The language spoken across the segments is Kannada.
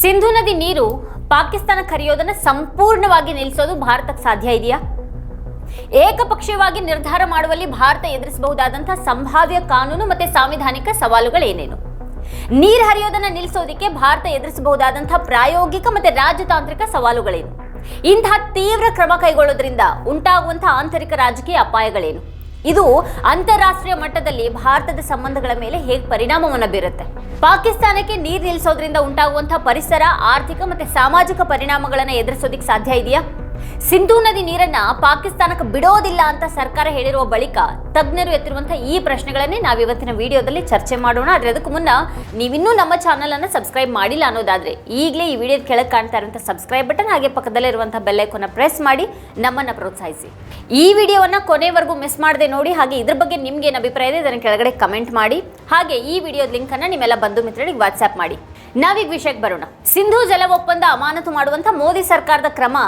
ಸಿಂಧು ನದಿ ನೀರು ಪಾಕಿಸ್ತಾನ ಕರೆಯೋದನ್ನ ಸಂಪೂರ್ಣವಾಗಿ ನಿಲ್ಲಿಸೋದು ಭಾರತಕ್ಕೆ ಸಾಧ್ಯ ಇದೆಯಾ? ಏಕಪಕ್ಷೀಯವಾಗಿ ನಿರ್ಧಾರ ಮಾಡುವಲ್ಲಿ ಭಾರತ ಎದುರಿಸಬಹುದಾದಂತಹ ಸಂಭಾವ್ಯ ಕಾನೂನು ಮತ್ತೆ ಸಾಂವಿಧಾನಿಕ ಸವಾಲುಗಳೇನೇನು? ನೀರು ಹರಿಯೋದನ್ನ ನಿಲ್ಲಿಸೋದಕ್ಕೆ ಭಾರತ ಎದುರಿಸಬಹುದಾದಂತಹ ಪ್ರಾಯೋಗಿಕ ಮತ್ತೆ ರಾಜತಾಂತ್ರಿಕ ಸವಾಲುಗಳೇನು? ಇಂತಹ ತೀವ್ರ ಕ್ರಮ ಕೈಗೊಳ್ಳೋದ್ರಿಂದ ಉಂಟಾಗುವಂತಹ ಆಂತರಿಕ ರಾಜಕೀಯ ಅಪಾಯಗಳೇನು? ಇದು ಅಂತಾರಾಷ್ಟ್ರೀಯ ಮಟ್ಟದಲ್ಲಿ ಭಾರತದ ಸಂಬಂಧಗಳ ಮೇಲೆ ಹೇಗೆ ಪರಿಣಾಮವನ್ನು ಬೀರುತ್ತೆ? ಪಾಕಿಸ್ತಾನಕ್ಕೆ ನೀರು ನಿಲ್ಲಿಸೋದ್ರಿಂದ ಉಂಟಾಗುವಂತಹ ಪರಿಸರ, ಆರ್ಥಿಕ ಮತ್ತೆ ಸಾಮಾಜಿಕ ಪರಿಣಾಮಗಳನ್ನು ಎದುರಿಸೋದಿಕ್ಕೆ ಸಾಧ್ಯ ಇದೆಯಾ? ಸಿಂಧೂ ನದಿ ನೀರನ್ನ ಪಾಕಿಸ್ತಾನಕ್ಕೆ ಬಿಡೋದಿಲ್ಲ ಅಂತ ಸರ್ಕಾರ ಹೇಳಿರುವ ಬಳಿಕ ತಜ್ಞರು ಎತ್ತಿರುವಂತಹ ಈ ಪ್ರಶ್ನೆಗಳನ್ನೇ ನಾವು ಇವತ್ತಿನ ವಿಡಿಯೋದಲ್ಲಿ ಚರ್ಚೆ ಮಾಡೋಣ. ಆದರೆ ಅದಕ್ಕೂ ಮುನ್ನ ನೀವಿನ್ನೂ ನಮ್ಮ ಚಾನಲ್ ಅನ್ನ ಸಬ್ಸ್ಕ್ರೈಬ್ ಮಾಡಿಲ್ಲ ಅನ್ನೋದಾದ್ರೆ ಈಗಲೇ ಈ ವಿಡಿಯೋದ ಕೆಳಗೆ ಕಾಣ್ತಾ ಇರುವಂತಹ ಸಬ್ಸ್ಕ್ರೈಬ್ ಬಟನ್ ಹಾಗೆ ಪಕ್ಕದಲ್ಲಿರುವಂತಹ ಬೆಲ್ ಐಕಾನ್ ಪ್ರೆಸ್ ಮಾಡಿ ನಮ್ಮನ್ನ ಪ್ರೋತ್ಸಾಹಿಸಿ. ಈ ವಿಡಿಯೋವನ್ನ ಕೊನೆವರೆಗೂ ಮಿಸ್ ಮಾಡದೆ ನೋಡಿ, ಹಾಗೆ ಇದ್ರ ಬಗ್ಗೆ ನಿಮ್ಗೆ ಏನು ಅಭಿಪ್ರಾಯ ಇದೆ ಅದನ್ನು ಕೆಳಗಡೆ ಕಮೆಂಟ್ ಮಾಡಿ, ಹಾಗೆ ಈ ವಿಡಿಯೋದ ಲಿಂಕ್ ಅನ್ನ ನಿಮ್ಮೆಲ್ಲ ಬಂಧು ಮಿತ್ರರಿಗೆ ವಾಟ್ಸ್ಆಪ್ ಮಾಡಿ. ನಾವೀಗ ವಿಷಯಕ್ಕೆ ಬರೋಣ. ಸಿಂಧೂ ಜಲ ಒಪ್ಪಂದ ಅಮಾನತು ಮಾಡುವಂತ ಮೋದಿ ಸರ್ಕಾರದ ಕ್ರಮ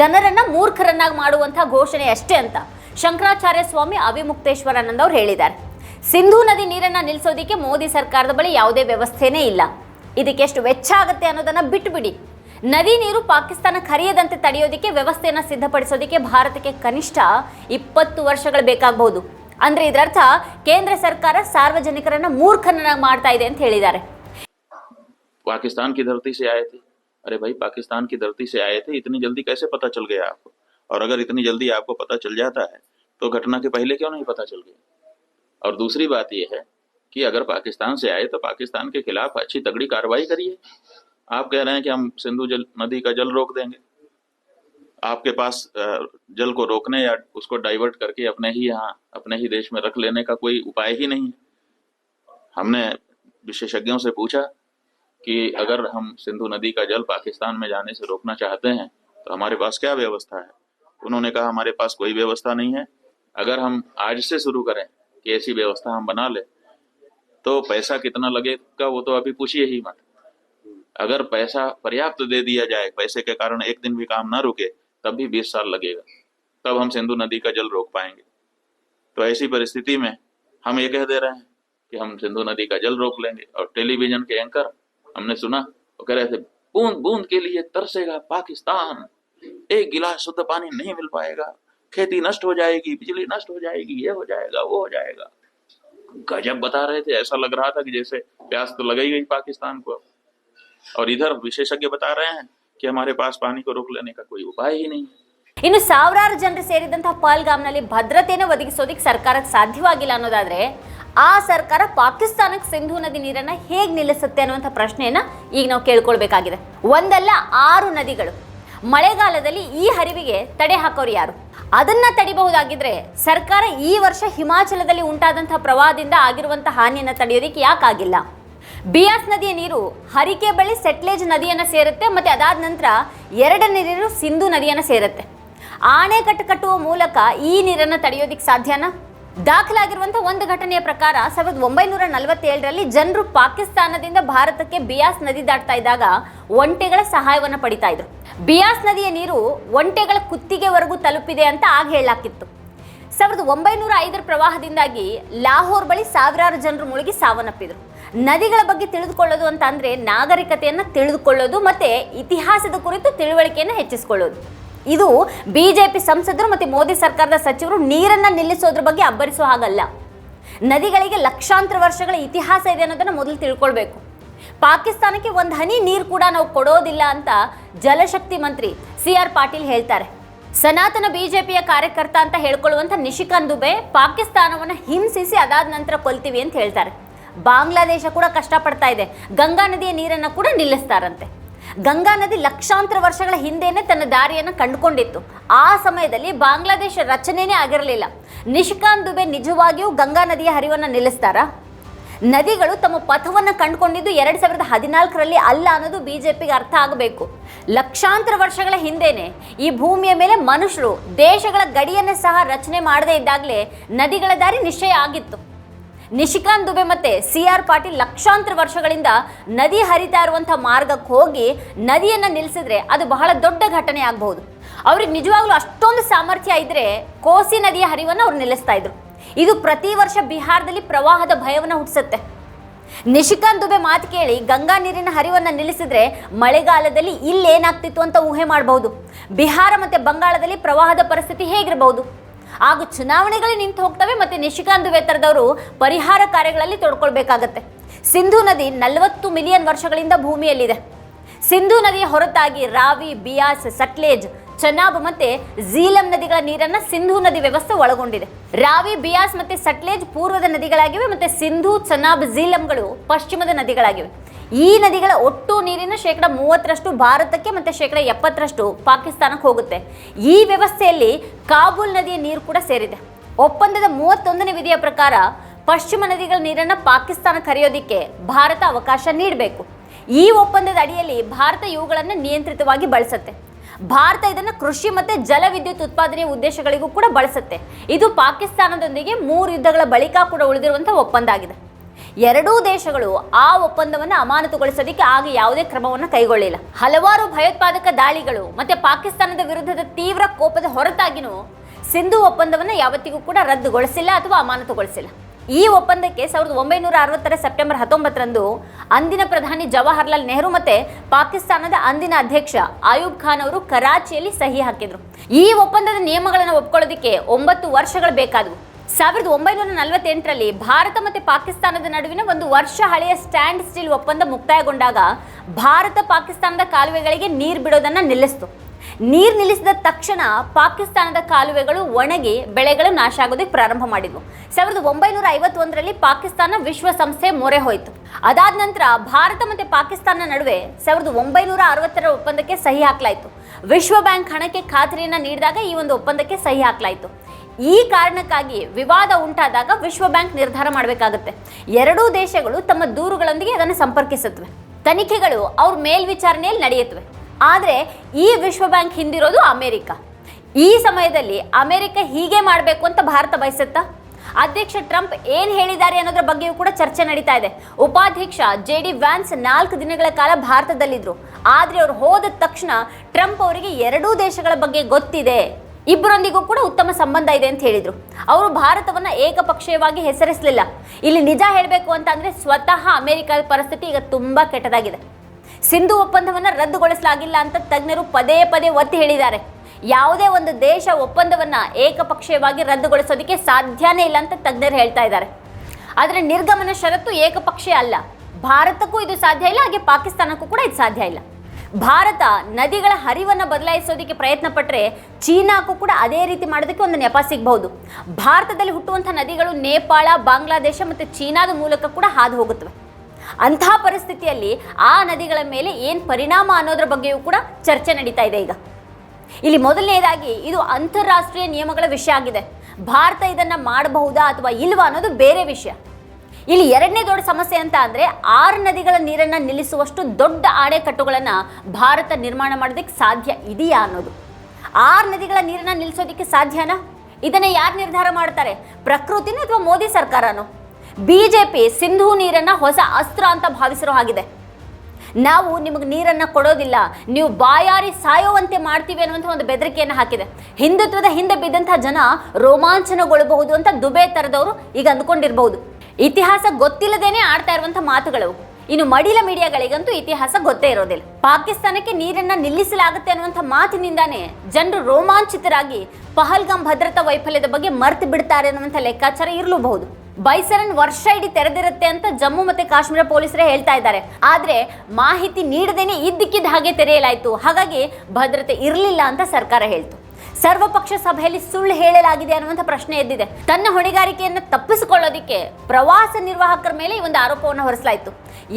ಜನರನ್ನ ಮೂರ್ಖರನ್ನಾಗಿ ಮಾಡುವಂತ ಘೋಷಣೆ ಅಷ್ಟೇ ಅಂತ. ಶಂಕರಾಚಾರ್ಯ ಸ್ವಾಮಿ ಅವಿಮುಕ್ತೇಶ್ವರಾನಂದ್ ಅವರು ಹೇಳಿದ್ದಾರೆ ಸಿಂಧೂ ನದಿ ನೀರನ್ನ ನಿಲ್ಲಿಸೋದಿಕ್ಕೆ ಮೋದಿ ಸರ್ಕಾರದ ಬಳಿ ಯಾವುದೇ ವ್ಯವಸ್ಥೆನೇ ಇಲ್ಲ ಇದಕ್ಕೆ ಎಷ್ಟು ವೆಚ್ಚ ಆಗುತ್ತೆ ಅನ್ನೋದನ್ನ ಬಿಟ್ಟುಬಿಡಿ ನದಿ ನೀರು ಪಾಕಿಸ್ತಾನ ಹರಿಯದಂತೆ ತಡೆಯೋದಕ್ಕೆ ವ್ಯವಸ್ಥೆಯನ್ನ ಸಿದ್ಧಪಡಿಸೋದಕ್ಕೆ ಭಾರತಕ್ಕೆ ಕನಿಷ್ಠ ಇಪ್ಪತ್ತು ವರ್ಷಗಳು ಬೇಕಾಗಬಹುದು ಅಂದ್ರೆ ಇದರರ್ಥ ಕೇಂದ್ರ ಸರ್ಕಾರ ಸಾರ್ವಜನಿಕರನ್ನ ಮೂರ್ಖರನ್ನಾಗಿ ಮಾಡ್ತಾ ಇದೆ ಅಂತ ಹೇಳಿದ್ದಾರೆ पाकिस्तान की धरती से आए थे अरे भाई पाकिस्तान की धरती से आए थे इतनी जल्दी कैसे पता चल गया आपको और अगर इतनी जल्दी आपको पता चल जाता है तो घटना के पहले क्यों नहीं पता चल गया और दूसरी बात यह है कि अगर पाकिस्तान से आए तो पाकिस्तान के खिलाफ अच्छी तगड़ी कार्रवाई करिए। आप कह रहे हैं कि हम सिंधु जल, नदी का जल रोक देंगे। आपके पास जल को रोकने या उसको डाइवर्ट करके अपने ही यहाँ, अपने ही देश में रख लेने का कोई उपाय ही नहीं है। हमने विशेषज्ञों से पूछा कि अगर हम सिंधु नदी का जल पाकिस्तान में जाने से रोकना चाहते हैं तो हमारे पास क्या व्यवस्था है? उन्होंने कहा, हमारे पास कोई व्यवस्था नहीं है। अगर हम आज से शुरू करें कि ऐसी व्यवस्था हम बना ले तो पैसा कितना लगेगा वो तो अभी पूछिए ही मत। अगर पैसा पर्याप्त दे दिया जाए, पैसे के कारण एक दिन भी काम ना रुके, तब भी बीस साल लगेगा। तब हम सिंधु नदी का जल रोक पाएँगे। तो ऐसी परिस्थिति में हम ये कह दे रहे हैं कि हम सिंधु नदी का जल रोक लेंगे और टेलीविज़न के एंकर हमने सुना, वो कह रहे थे बूंद बूंद के लिए तरसेगा पाकिस्तान। एक गिलास शुद्ध पानी नहीं मिल पाएगा खेती नष्ट हो जाएगी बिजली नष्ट हो जाएगी ये हो जाएगा वो हो जाएगा गजब बता रहे थे ऐसा लग रहा था कि जैसे प्यास तो लग ही गई पाकिस्तान को और इधर विशेषज्ञ बता रहे हैं कि हमारे पास पानी को रोक लेने का कोई उपाय ही नहीं है ಇನ್ನು ಸಾವಿರಾರು ಜನರು ಸೇರಿದಂತಹ ಪಹಲ್ಗಾಮ್ನಲ್ಲಿ ಭದ್ರತೆಯನ್ನು ಒದಗಿಸೋದಕ್ಕೆ ಸರ್ಕಾರಕ್ಕೆ ಸಾಧ್ಯವಾಗಿಲ್ಲ ಅನ್ನೋದಾದ್ರೆ ಆ ಸರ್ಕಾರ ಪಾಕಿಸ್ತಾನಕ್ಕೆ ಸಿಂಧೂ ನದಿ ನೀರನ್ನ ಹೇಗೆ ನಿಲ್ಲಿಸುತ್ತೆ ಅನ್ನುವಂಥ ಪ್ರಶ್ನೆಯನ್ನ ಈಗ ನಾವು ಕೇಳ್ಕೊಳ್ಬೇಕಾಗಿದೆ ಒಂದಲ್ಲ ಆರು ನದಿಗಳು ಮಳೆಗಾಲದಲ್ಲಿ ಈ ಹರಿವಿಗೆ ತಡೆ ಹಾಕೋರು ಯಾರು? ಅದನ್ನ ತಡಿಬಹುದಾಗಿದ್ರೆ ಸರ್ಕಾರ ಈ ವರ್ಷ ಹಿಮಾಚಲದಲ್ಲಿ ಉಂಟಾದಂತಹ ಪ್ರವಾಹದಿಂದ ಆಗಿರುವಂತಹ ಹಾನಿಯನ್ನು ತಡೆಯೋದಕ್ಕೆ ಯಾಕಾಗಿಲ್ಲ ಬಿಯಾಸ್ ನದಿಯ ನೀರು ಹರಿಕೆ ಬಳಿ ಸೆಟ್ಲೇಜ್ ನದಿಯನ್ನು ಸೇರುತ್ತೆ ಮತ್ತೆ ಅದಾದ ನಂತರ ಎರಡನೇ ನೀರು ಸಿಂಧು ನದಿಯನ್ನು ಸೇರುತ್ತೆ. ಆಣೆಕಟ್ಟು ಕಟ್ಟುವ ಮೂಲಕ ಈ ನೀರನ್ನು ತಡೆಯೋದಿಕ್ಕೆ ಸಾಧ್ಯನಾ? ದಾಖಲಾಗಿರುವಂಥ ಒಂದು ಘಟನೆಯ ಪ್ರಕಾರ ಸಾವಿರದ ಒಂಬೈನೂರ ನಲವತ್ತೇಳರಲ್ಲಿ ಜನರು ಪಾಕಿಸ್ತಾನದಿಂದ ಭಾರತಕ್ಕೆ ಬಿಯಾಸ್ ನದಿ ದಾಟ್ತಾ ಇದ್ದಾಗ ಒಂಟೆಗಳ ಸಹಾಯವನ್ನು ಪಡಿತಾ ಇದ್ರು. ಬಿಯಾಸ್ ನದಿಯ ನೀರು ಒಂಟೆಗಳ ಕುತ್ತಿಗೆವರೆಗೂ ತಲುಪಿದೆ ಅಂತ ಆಗ ಹೇಳಲಾಗಿತ್ತು ಸಾವಿರದ ಒಂಬೈನೂರ ಐದರ ಪ್ರವಾಹದಿಂದಾಗಿ ಲಾಹೋರ್ ಬಳಿ ಸಾವಿರಾರು ಜನರು ಮುಳುಗಿ ಸಾವನ್ನಪ್ಪಿದ್ರು. ನದಿಗಳ ಬಗ್ಗೆ ತಿಳಿದುಕೊಳ್ಳೋದು ಅಂತ ಅಂದರೆ ನಾಗರಿಕತೆಯನ್ನು ತಿಳಿದುಕೊಳ್ಳೋದು ಮತ್ತೆ ಇತಿಹಾಸದ ಕುರಿತು ತಿಳುವಳಿಕೆಯನ್ನು ಹೆಚ್ಚಿಸಿಕೊಳ್ಳೋದು. ಇದು ಬಿಜೆಪಿ ಸಂಸದರು ಮತ್ತು ಮೋದಿ ಸರ್ಕಾರದ ಸಚಿವರು ನೀರನ್ನ ನಿಲ್ಲಿಸೋದ್ರ ಬಗ್ಗೆ ಅಬ್ಬರಿಸೋ ಹಾಗಲ್ಲ. ನದಿಗಳಿಗೆ ಲಕ್ಷಾಂತರ ವರ್ಷಗಳ ಇತಿಹಾಸ ಇದೆ ಅನ್ನೋದನ್ನ ಮೊದಲು ತಿಳ್ಕೊಳ್ಬೇಕು. ಪಾಕಿಸ್ತಾನಕ್ಕೆ ಒಂದು ಹನಿ ನೀರು ಕೂಡ ನಾವು ಕೊಡೋದಿಲ್ಲ ಅಂತ ಜಲಶಕ್ತಿ ಮಂತ್ರಿ ಸಿ ಆರ್ ಪಾಟೀಲ್ ಹೇಳ್ತಾರೆ. ಸನಾತನ ಬಿಜೆಪಿಯ ಕಾರ್ಯಕರ್ತ ಅಂತ ಹೇಳ್ಕೊಳ್ಳುವಂಥ ನಿಶಿಕಾಂತ್ ದುಬೆ ಪಾಕಿಸ್ತಾನವನ್ನು ಹಿಂಸಿಸಿ ಅದಾದ ನಂತರ ಕೊಲ್ತೀವಿ ಅಂತ ಹೇಳ್ತಾರೆ. ಬಾಂಗ್ಲಾದೇಶ ಕೂಡ ಕಷ್ಟಪಡ್ತಾ ಇದೆ. ಗಂಗಾ ನದಿಯ ನೀರನ್ನು ಕೂಡ ನಿಲ್ಲಿಸ್ತಾರಂತೆ. ಗಂಗಾ ನದಿ ಲಕ್ಷಾಂತರ ವರ್ಷಗಳ ಹಿಂದೆಯೇ ತನ್ನ ದಾರಿಯನ್ನು ಕಂಡುಕೊಂಡಿತ್ತು. ಆ ಸಮಯದಲ್ಲಿ ಬಾಂಗ್ಲಾದೇಶ ರಚನೆನೇ ಆಗಿರಲಿಲ್ಲ. ನಿಶಿಕಾಂತ್ ದುಬೆ ನಿಜವಾಗಿಯೂ ಗಂಗಾ ನದಿಯ ಹರಿವನ್ನು ನಿಲ್ಲಿಸ್ತಾರಾ? ನದಿಗಳು ತಮ್ಮ ಪಥವನ್ನು ಕಂಡುಕೊಂಡಿದ್ದು ಎರಡು ಸಾವಿರದ ಹದಿನಾಲ್ಕರಲ್ಲಿ ಅಲ್ಲ ಅನ್ನೋದು ಬಿ ಜೆ ಪಿಗೆ ಅರ್ಥ ಆಗಬೇಕು. ಲಕ್ಷಾಂತರ ವರ್ಷಗಳ ಹಿಂದೆಯೇ ಈ ಭೂಮಿಯ ಮೇಲೆ ಮನುಷ್ಯರು ದೇಶಗಳ ಗಡಿಯನ್ನು ಸಹ ರಚನೆ ಮಾಡದೇ ಇದ್ದಾಗಲೇ ನದಿಗಳ ದಾರಿ ನಿಶ್ಚಯ ಆಗಿತ್ತು. ನಿಶಿಕಾಂತ್ ದುಬೆ ಮತ್ತೆ ಸಿ ಆರ್ ಪಾಟೀಲ್ ಲಕ್ಷಾಂತರ ವರ್ಷಗಳಿಂದ ನದಿ ಹರಿತಾ ಇರುವಂಥ ಮಾರ್ಗಕ್ಕೆ ಹೋಗಿ ನದಿಯನ್ನು ನಿಲ್ಲಿಸಿದ್ರೆ ಅದು ಬಹಳ ದೊಡ್ಡ ಘಟನೆ ಆಗಬಹುದು. ಅವ್ರಿಗೆ ನಿಜವಾಗ್ಲೂ ಅಷ್ಟೊಂದು ಸಾಮರ್ಥ್ಯ ಇದ್ರೆ ಕೋಸಿ ನದಿಯ ಹರಿವನ್ನು ಅವ್ರು ನಿಲ್ಲಿಸ್ತಾ ಇದ್ರು. ಇದು ಪ್ರತಿ ವರ್ಷ ಬಿಹಾರದಲ್ಲಿ ಪ್ರವಾಹದ ಭಯವನ್ನು ಹುಟ್ಟಿಸುತ್ತೆ. ನಿಶಿಕಾಂತ್ ದುಬೆ ಮಾತು ಕೇಳಿ ಗಂಗಾ ನೀರಿನ ಹರಿವನ್ನು ನಿಲ್ಲಿಸಿದ್ರೆ ಮಳೆಗಾಲದಲ್ಲಿ ಇಲ್ಲೇನಾಗ್ತಿತ್ತು ಅಂತ ಊಹೆ ಮಾಡಬಹುದು. ಬಿಹಾರ ಮತ್ತು ಬಂಗಾಳದಲ್ಲಿ ಪ್ರವಾಹದ ಪರಿಸ್ಥಿತಿ ಹೇಗಿರಬಹುದು? ಹಾಗೂ ಚುನಾವಣೆಗಳು ನಿಂತು ಹೋಗ್ತವೆ ಮತ್ತು ನಿಶಿಕಾಂತ್ ದುಬೆ ಥರದವರು ಪರಿಹಾರ ಕಾರ್ಯಗಳಲ್ಲಿ ತೊಡ್ಕೊಳ್ಬೇಕಾಗತ್ತೆ. ಸಿಂಧು ನದಿ ನಲವತ್ತು ಮಿಲಿಯನ್ ವರ್ಷಗಳಿಂದ ಭೂಮಿಯಲ್ಲಿದೆ. ಸಿಂಧು ನದಿಯ ಹೊರತಾಗಿ ರಾವಿ, ಬಿಯಾಸ್, ಸಟ್ಲೇಜ್ ಚನಾಬ್ ಮತ್ತೆ ಝೀಲಂ ನದಿಗಳ ನೀರನ್ನ ಸಿಂಧೂ ನದಿ ವ್ಯವಸ್ಥೆ ಒಳಗೊಂಡಿದೆ. ರಾವಿ, ಬಿಯಾಸ್ ಮತ್ತೆ ಸಟ್ಲೇಜ್ ಪೂರ್ವದ ನದಿಗಳಾಗಿವೆ ಮತ್ತೆ ಸಿಂಧೂ, ಚನಾಬ್, ಝೀಲಂಗಳು ಪಶ್ಚಿಮದ ನದಿಗಳಾಗಿವೆ. ಈ ನದಿಗಳ ಒಟ್ಟು ನೀರಿನ ಶೇಕಡ ಮೂವತ್ತರಷ್ಟು ಭಾರತಕ್ಕೆ ಮತ್ತೆ ಶೇಕಡ ಎಪ್ಪತ್ತರಷ್ಟು ಪಾಕಿಸ್ತಾನಕ್ಕೆ ಹೋಗುತ್ತೆ. ಈ ವ್ಯವಸ್ಥೆಯಲ್ಲಿ ಕಾಬೂಲ್ ನದಿಯ ನೀರು ಕೂಡ ಸೇರಿದೆ. ಒಪ್ಪಂದದ ಮೂವತ್ತೊಂದನೇ ವಿಧಿಯ ಪ್ರಕಾರ ಪಶ್ಚಿಮ ನದಿಗಳ ನೀರನ್ನು ಪಾಕಿಸ್ತಾನ ಕರೆಯೋದಿಕ್ಕೆ ಭಾರತ ಅವಕಾಶ ನೀಡಬೇಕು. ಈ ಒಪ್ಪಂದದ ಅಡಿಯಲ್ಲಿ ಭಾರತ ಇವುಗಳನ್ನು ನಿಯಂತ್ರಿತವಾಗಿ ಬಳಸುತ್ತೆ. ಭಾರತ ಇದನ್ನು ಕೃಷಿ ಮತ್ತು ಜಲವಿದ್ಯುತ್ ಉತ್ಪಾದನೆಯ ಉದ್ದೇಶಗಳಿಗೂ ಕೂಡ ಬಳಸುತ್ತೆ. ಇದು ಪಾಕಿಸ್ತಾನದೊಂದಿಗೆ ಮೂರು ಯುದ್ಧಗಳ ಬಳಿಕ ಕೂಡ ಉಳಿದಿರುವಂಥ ಒಪ್ಪಂದ ಆಗಿದೆ. ಎರಡೂ ದೇಶಗಳು ಆ ಒಪ್ಪಂದವನ್ನು ಅಮಾನತುಗೊಳಿಸೋದಕ್ಕೆ ಆಗ ಯಾವುದೇ ಕ್ರಮವನ್ನು ಕೈಗೊಳ್ಳಿಲ್ಲ. ಹಲವಾರು ಭಯೋತ್ಪಾದಕ ದಾಳಿಗಳು ಮತ್ತೆ ಪಾಕಿಸ್ತಾನದ ವಿರುದ್ಧದ ತೀವ್ರ ಕೋಪದ ಹೊರತಾಗಿನೂ ಸಿಂಧು ಒಪ್ಪಂದವನ್ನು ಯಾವತ್ತಿಗೂ ಕೂಡ ರದ್ದುಗೊಳಿಸಿಲ್ಲ ಅಥವಾ ಅಮಾನತುಗೊಳಿಸಿಲ್ಲ. ಈ ಒಪ್ಪಂದಕ್ಕೆ ಸಾವಿರದ ಒಂಬೈನೂರ ಅರವತ್ತರ ಸೆಪ್ಟೆಂಬರ್ ಹತ್ತೊಂಬತ್ತರಂದು ಅಂದಿನ ಪ್ರಧಾನಿ ಜವಾಹರ್ಲಾಲ್ ನೆಹರು ಮತ್ತೆ ಪಾಕಿಸ್ತಾನದ ಅಂದಿನ ಅಧ್ಯಕ್ಷ ಆಯೂಬ್ ಖಾನ್ ಅವರು ಕರಾಚಿಯಲ್ಲಿ ಸಹಿ ಹಾಕಿದ್ರು. ಈ ಒಪ್ಪಂದದ ನಿಯಮಗಳನ್ನು ಒಪ್ಕೊಳ್ಳೋದಕ್ಕೆ ಒಂಬತ್ತು ವರ್ಷಗಳು ಬೇಕಾದವು. ಸಾವಿರದ ಒಂಬೈನೂರ ನಲವತ್ತೆಂಟರಲ್ಲಿ ಭಾರತ ಮತ್ತು ಪಾಕಿಸ್ತಾನದ ನಡುವಿನ ಒಂದು ವರ್ಷ ಹಳೆಯ ಸ್ಟ್ಯಾಂಡ್ ಸ್ಟೀಲ್ ಒಪ್ಪಂದ ಮುಕ್ತಾಯಗೊಂಡಾಗ ಭಾರತ ಪಾಕಿಸ್ತಾನದ ಕಾಲುವೆಗಳಿಗೆ ನೀರು ಬಿಡೋದನ್ನು ನಿಲ್ಲಿಸಿತು. ನೀರು ನಿಲ್ಲಿಸಿದ ತಕ್ಷಣ ಪಾಕಿಸ್ತಾನದ ಕಾಲುವೆಗಳು, ಒಣಗಿ ಬೆಳೆಗಳು ನಾಶ ಆಗೋದಕ್ಕೆ ಪ್ರಾರಂಭ ಮಾಡಿದ್ವು. ಸಾವಿರದ ಒಂಬೈನೂರ ಐವತ್ತೊಂದರಲ್ಲಿ ಪಾಕಿಸ್ತಾನ ವಿಶ್ವಸಂಸ್ಥೆ ಮೊರೆ ಹೋಯಿತು. ಅದಾದ ನಂತರ ಭಾರತ ಮತ್ತು ಪಾಕಿಸ್ತಾನ ನಡುವೆ ಸಾವಿರದ ಒಂಬೈನೂರ ಅರವತ್ತರ ಒಪ್ಪಂದಕ್ಕೆ ಸಹಿ ಹಾಕಲಾಯಿತು. ವಿಶ್ವ ಬ್ಯಾಂಕ್ ಹಣಕ್ಕೆ ಖಾತರಿಯನ್ನು ನೀಡಿದಾಗ ಈ ಒಂದು ಒಪ್ಪಂದಕ್ಕೆ ಸಹಿ ಹಾಕಲಾಯಿತು. ಈ ಕಾರಣಕ್ಕಾಗಿ ವಿವಾದ ಉಂಟಾದಾಗ ವಿಶ್ವ ಬ್ಯಾಂಕ್ ನಿರ್ಧಾರ ಮಾಡಬೇಕಾಗುತ್ತೆ. ಎರಡೂ ದೇಶಗಳು ತಮ್ಮ ದೂರುಗಳೊಂದಿಗೆ ಅದನ್ನು ಸಂಪರ್ಕಿಸುತ್ತವೆ. ತನಿಖೆಗಳು ಅವ್ರ ಮೇಲ್ವಿಚಾರಣೆಯಲ್ಲಿ ನಡೆಯುತ್ತವೆ. ಆದರೆ ಈ ವಿಶ್ವ ಬ್ಯಾಂಕ್ ಹಿಂದಿರೋದು ಅಮೇರಿಕ. ಈ ಸಮಯದಲ್ಲಿ ಅಮೆರಿಕ ಹೀಗೆ ಮಾಡಬೇಕು ಅಂತ ಭಾರತ ಬಯಸುತ್ತಾ? ಅಧ್ಯಕ್ಷ ಟ್ರಂಪ್ ಏನ್ ಹೇಳಿದ್ದಾರೆ ಅನ್ನೋದ್ರ ಬಗ್ಗೆಯೂ ಕೂಡ ಚರ್ಚೆ ನಡೀತಾ ಇದೆ. ಉಪಾಧ್ಯಕ್ಷ ಜೆ ಡಿ ವ್ಯಾನ್ಸ್ ನಾಲ್ಕು ದಿನಗಳ ಕಾಲ ಭಾರತದಲ್ಲಿದ್ರು. ಆದ್ರೆ ಅವ್ರು ಹೋದ ತಕ್ಷಣ ಟ್ರಂಪ್ ಅವರಿಗೆ ಎರಡೂ ದೇಶಗಳ ಬಗ್ಗೆ ಗೊತ್ತಿದೆ. ಇಬ್ಬರೊಂದಿಗೂ ಕೂಡ ಉತ್ತಮ ಸಂಬಂಧ ಇದೆ ಅಂತ ಹೇಳಿದ್ರು. ಅವರು ಭಾರತವನ್ನ ಏಕಪಕ್ಷೀಯವಾಗಿ ಹೆಸರಿಸಲಿಲ್ಲ. ಇಲ್ಲಿ ನಿಜ ಹೇಳಬೇಕು ಅಂತಂದ್ರೆ ಸ್ವತಃ ಅಮೆರಿಕದ ಪರಿಸ್ಥಿತಿ ಈಗ ತುಂಬಾ ಕೆಟ್ಟದಾಗಿದೆ. ಸಿಂಧು ಒಪ್ಪಂದವನ್ನು ರದ್ದುಗೊಳಿಸಲಾಗಿಲ್ಲ ಅಂತ ತಜ್ಞರು ಪದೇ ಪದೇ ಒತ್ತಿ ಹೇಳಿದ್ದಾರೆ. ಯಾವುದೇ ಒಂದು ದೇಶ ಒಪ್ಪಂದವನ್ನು ಏಕಪಕ್ಷೀಯವಾಗಿ ರದ್ದುಗೊಳಿಸೋದಕ್ಕೆ ಸಾಧ್ಯನೇ ಇಲ್ಲ ಅಂತ ತಜ್ಞರು ಹೇಳ್ತಾ ಇದ್ದಾರೆ. ಆದರೆ ನಿರ್ಗಮನ ಷರತ್ತು ಏಕಪಕ್ಷೀಯ ಅಲ್ಲ. ಭಾರತಕ್ಕೂ ಇದು ಸಾಧ್ಯ ಇಲ್ಲ, ಹಾಗೆ ಪಾಕಿಸ್ತಾನಕ್ಕೂ ಕೂಡ ಇದು ಸಾಧ್ಯ ಇಲ್ಲ. ಭಾರತ ನದಿಗಳ ಹರಿವನ್ನು ಬದಲಾಯಿಸೋದಕ್ಕೆ ಪ್ರಯತ್ನ ಪಟ್ಟರೆ ಚೀನಾಕ್ಕೂ ಕೂಡ ಅದೇ ರೀತಿ ಮಾಡೋದಕ್ಕೆ ಒಂದು ನೆಪ ಸಿಗಬಹುದು. ಭಾರತದಲ್ಲಿ ಹುಟ್ಟುವಂಥ ನದಿಗಳು ನೇಪಾಳ, ಬಾಂಗ್ಲಾದೇಶ ಮತ್ತು ಚೀನಾದ ಮೂಲಕ ಕೂಡ ಹಾದು ಹೋಗುತ್ತವೆ. ಅಂತಹ ಪರಿಸ್ಥಿತಿಯಲ್ಲಿ ಆ ನದಿಗಳ ಮೇಲೆ ಏನು ಪರಿಣಾಮ ಅನ್ನೋದ್ರ ಬಗ್ಗೆಯೂ ಕೂಡ ಚರ್ಚೆ ನಡೀತಾ ಇದೆ ಈಗ. ಇಲ್ಲಿ ಮೊದಲನೇದಾಗಿ ಇದು ಅಂತಾರಾಷ್ಟ್ರೀಯ ನಿಯಮಗಳ ವಿಷಯ ಆಗಿದೆ. ಭಾರತ ಇದನ್ನ ಮಾಡಬಹುದಾ ಅಥವಾ ಇಲ್ವಾ ಅನ್ನೋದು ಬೇರೆ ವಿಷಯ. ಇಲ್ಲಿ ಎರಡನೇ ದೊಡ್ಡ ಸಮಸ್ಯೆ ಅಂತ ಅಂದ್ರೆ ಆರು ನದಿಗಳ ನೀರನ್ನ ನಿಲ್ಲಿಸುವಷ್ಟು ದೊಡ್ಡ ಅಡೆಕಟ್ಟುಗಳನ್ನ ಭಾರತ ನಿರ್ಮಾಣ ಮಾಡೋದಕ್ಕೆ ಸಾಧ್ಯ ಇದೆಯಾ ಅನ್ನೋದು. ಆರು ನದಿಗಳ ನೀರನ್ನ ನಿಲ್ಲಿಸೋದಕ್ಕೆ ಸಾಧ್ಯನಾ? ಇದನ್ನ ಯಾರು ನಿರ್ಧಾರ ಮಾಡ್ತಾರೆ? ಪ್ರಕೃತಿನೋ ಅಥವಾ ಮೋದಿ ಸರ್ಕಾರನೋ? ಬಿಜೆಪಿ ಸಿಂಧೂ ನೀರನ್ನ ಹೊಸ ಅಸ್ತ್ರ ಅಂತ ಭಾವಿಸಿರೋ ಹಾಗಿದೆ. ನಾವು ನಿಮಗೆ ನೀರನ್ನು ಕೊಡೋದಿಲ್ಲ, ನೀವು ಬಾಯಾರಿ ಸಾಯೋವಂತೆ ಮಾಡ್ತೀವಿ ಅನ್ನುವಂಥ ಒಂದು ಬೆದರಿಕೆಯನ್ನು ಹಾಕಿದೆ. ಹಿಂದುತ್ವದ ಹಿಂದೆ ಬಿದ್ದಂಥ ಜನ ರೋಮಾಂಚನಗೊಳ್ಳಬಹುದು ಅಂತ ದುಬೆ ಥರದವರು ಈಗ ಅಂದ್ಕೊಂಡಿರಬಹುದು. ಇತಿಹಾಸ ಗೊತ್ತಿಲ್ಲದೇನೆ ಆಡ್ತಾ ಇರುವಂಥ ಮಾತುಗಳು. ಇನ್ನು ಮಡಿಲ ಮೀಡಿಯಾಗಳಿಗಂತೂ ಇತಿಹಾಸ ಗೊತ್ತೇ ಇರೋದಿಲ್ಲ. ಪಾಕಿಸ್ತಾನಕ್ಕೆ ನೀರನ್ನ ನಿಲ್ಲಿಸಲಾಗುತ್ತೆ ಅನ್ನುವಂಥ ಮಾತಿನಿಂದಾನೇ ಜನರು ರೋಮಾಂಚಿತರಾಗಿ ಪಹಲ್ಗಾಮ್ ಭದ್ರತಾ ವೈಫಲ್ಯದ ಬಗ್ಗೆ ಮರ್ತು ಬಿಡ್ತಾರೆ ಅನ್ನುವಂಥ ಲೆಕ್ಕಾಚಾರ ಇರಲೂಬಹುದು. ಬೈಸರನ್ ವರ್ಷ ಇಡೀ ತೆರೆದಿರುತ್ತೆ ಅಂತ ಜಮ್ಮು ಮತ್ತೆ ಕಾಶ್ಮೀರ ಪೊಲೀಸರೇ ಹೇಳ್ತಾ ಇದ್ದಾರೆ. ಆದ್ರೆ ಮಾಹಿತಿ ನೀಡದೇನೆ ಇದ್ದಕ್ಕಿದ್ದ ಹಾಗೆ ತೆರೆಯಲಾಯಿತು. ಹಾಗಾಗಿ ಭದ್ರತೆ ಇರಲಿಲ್ಲ ಅಂತ ಸರ್ಕಾರ ಹೇಳ್ತು. ಸರ್ವಪಕ್ಷ ಸಭೆಯಲ್ಲಿ ಸುಳ್ಳು ಹೇಳಲಾಗಿದೆ ಅನ್ನುವಂಥ ಪ್ರಶ್ನೆ ಎದ್ದಿದೆ. ತನ್ನ ಹೊಣೆಗಾರಿಕೆಯನ್ನು ತಪ್ಪಿಸಿಕೊಳ್ಳೋದಿಕ್ಕೆ ಪ್ರವಾಸ ನಿರ್ವಾಹಕರ ಮೇಲೆ ಈ ಒಂದು ಆರೋಪವನ್ನು ಹೊರಿಸಲಾಯಿತು.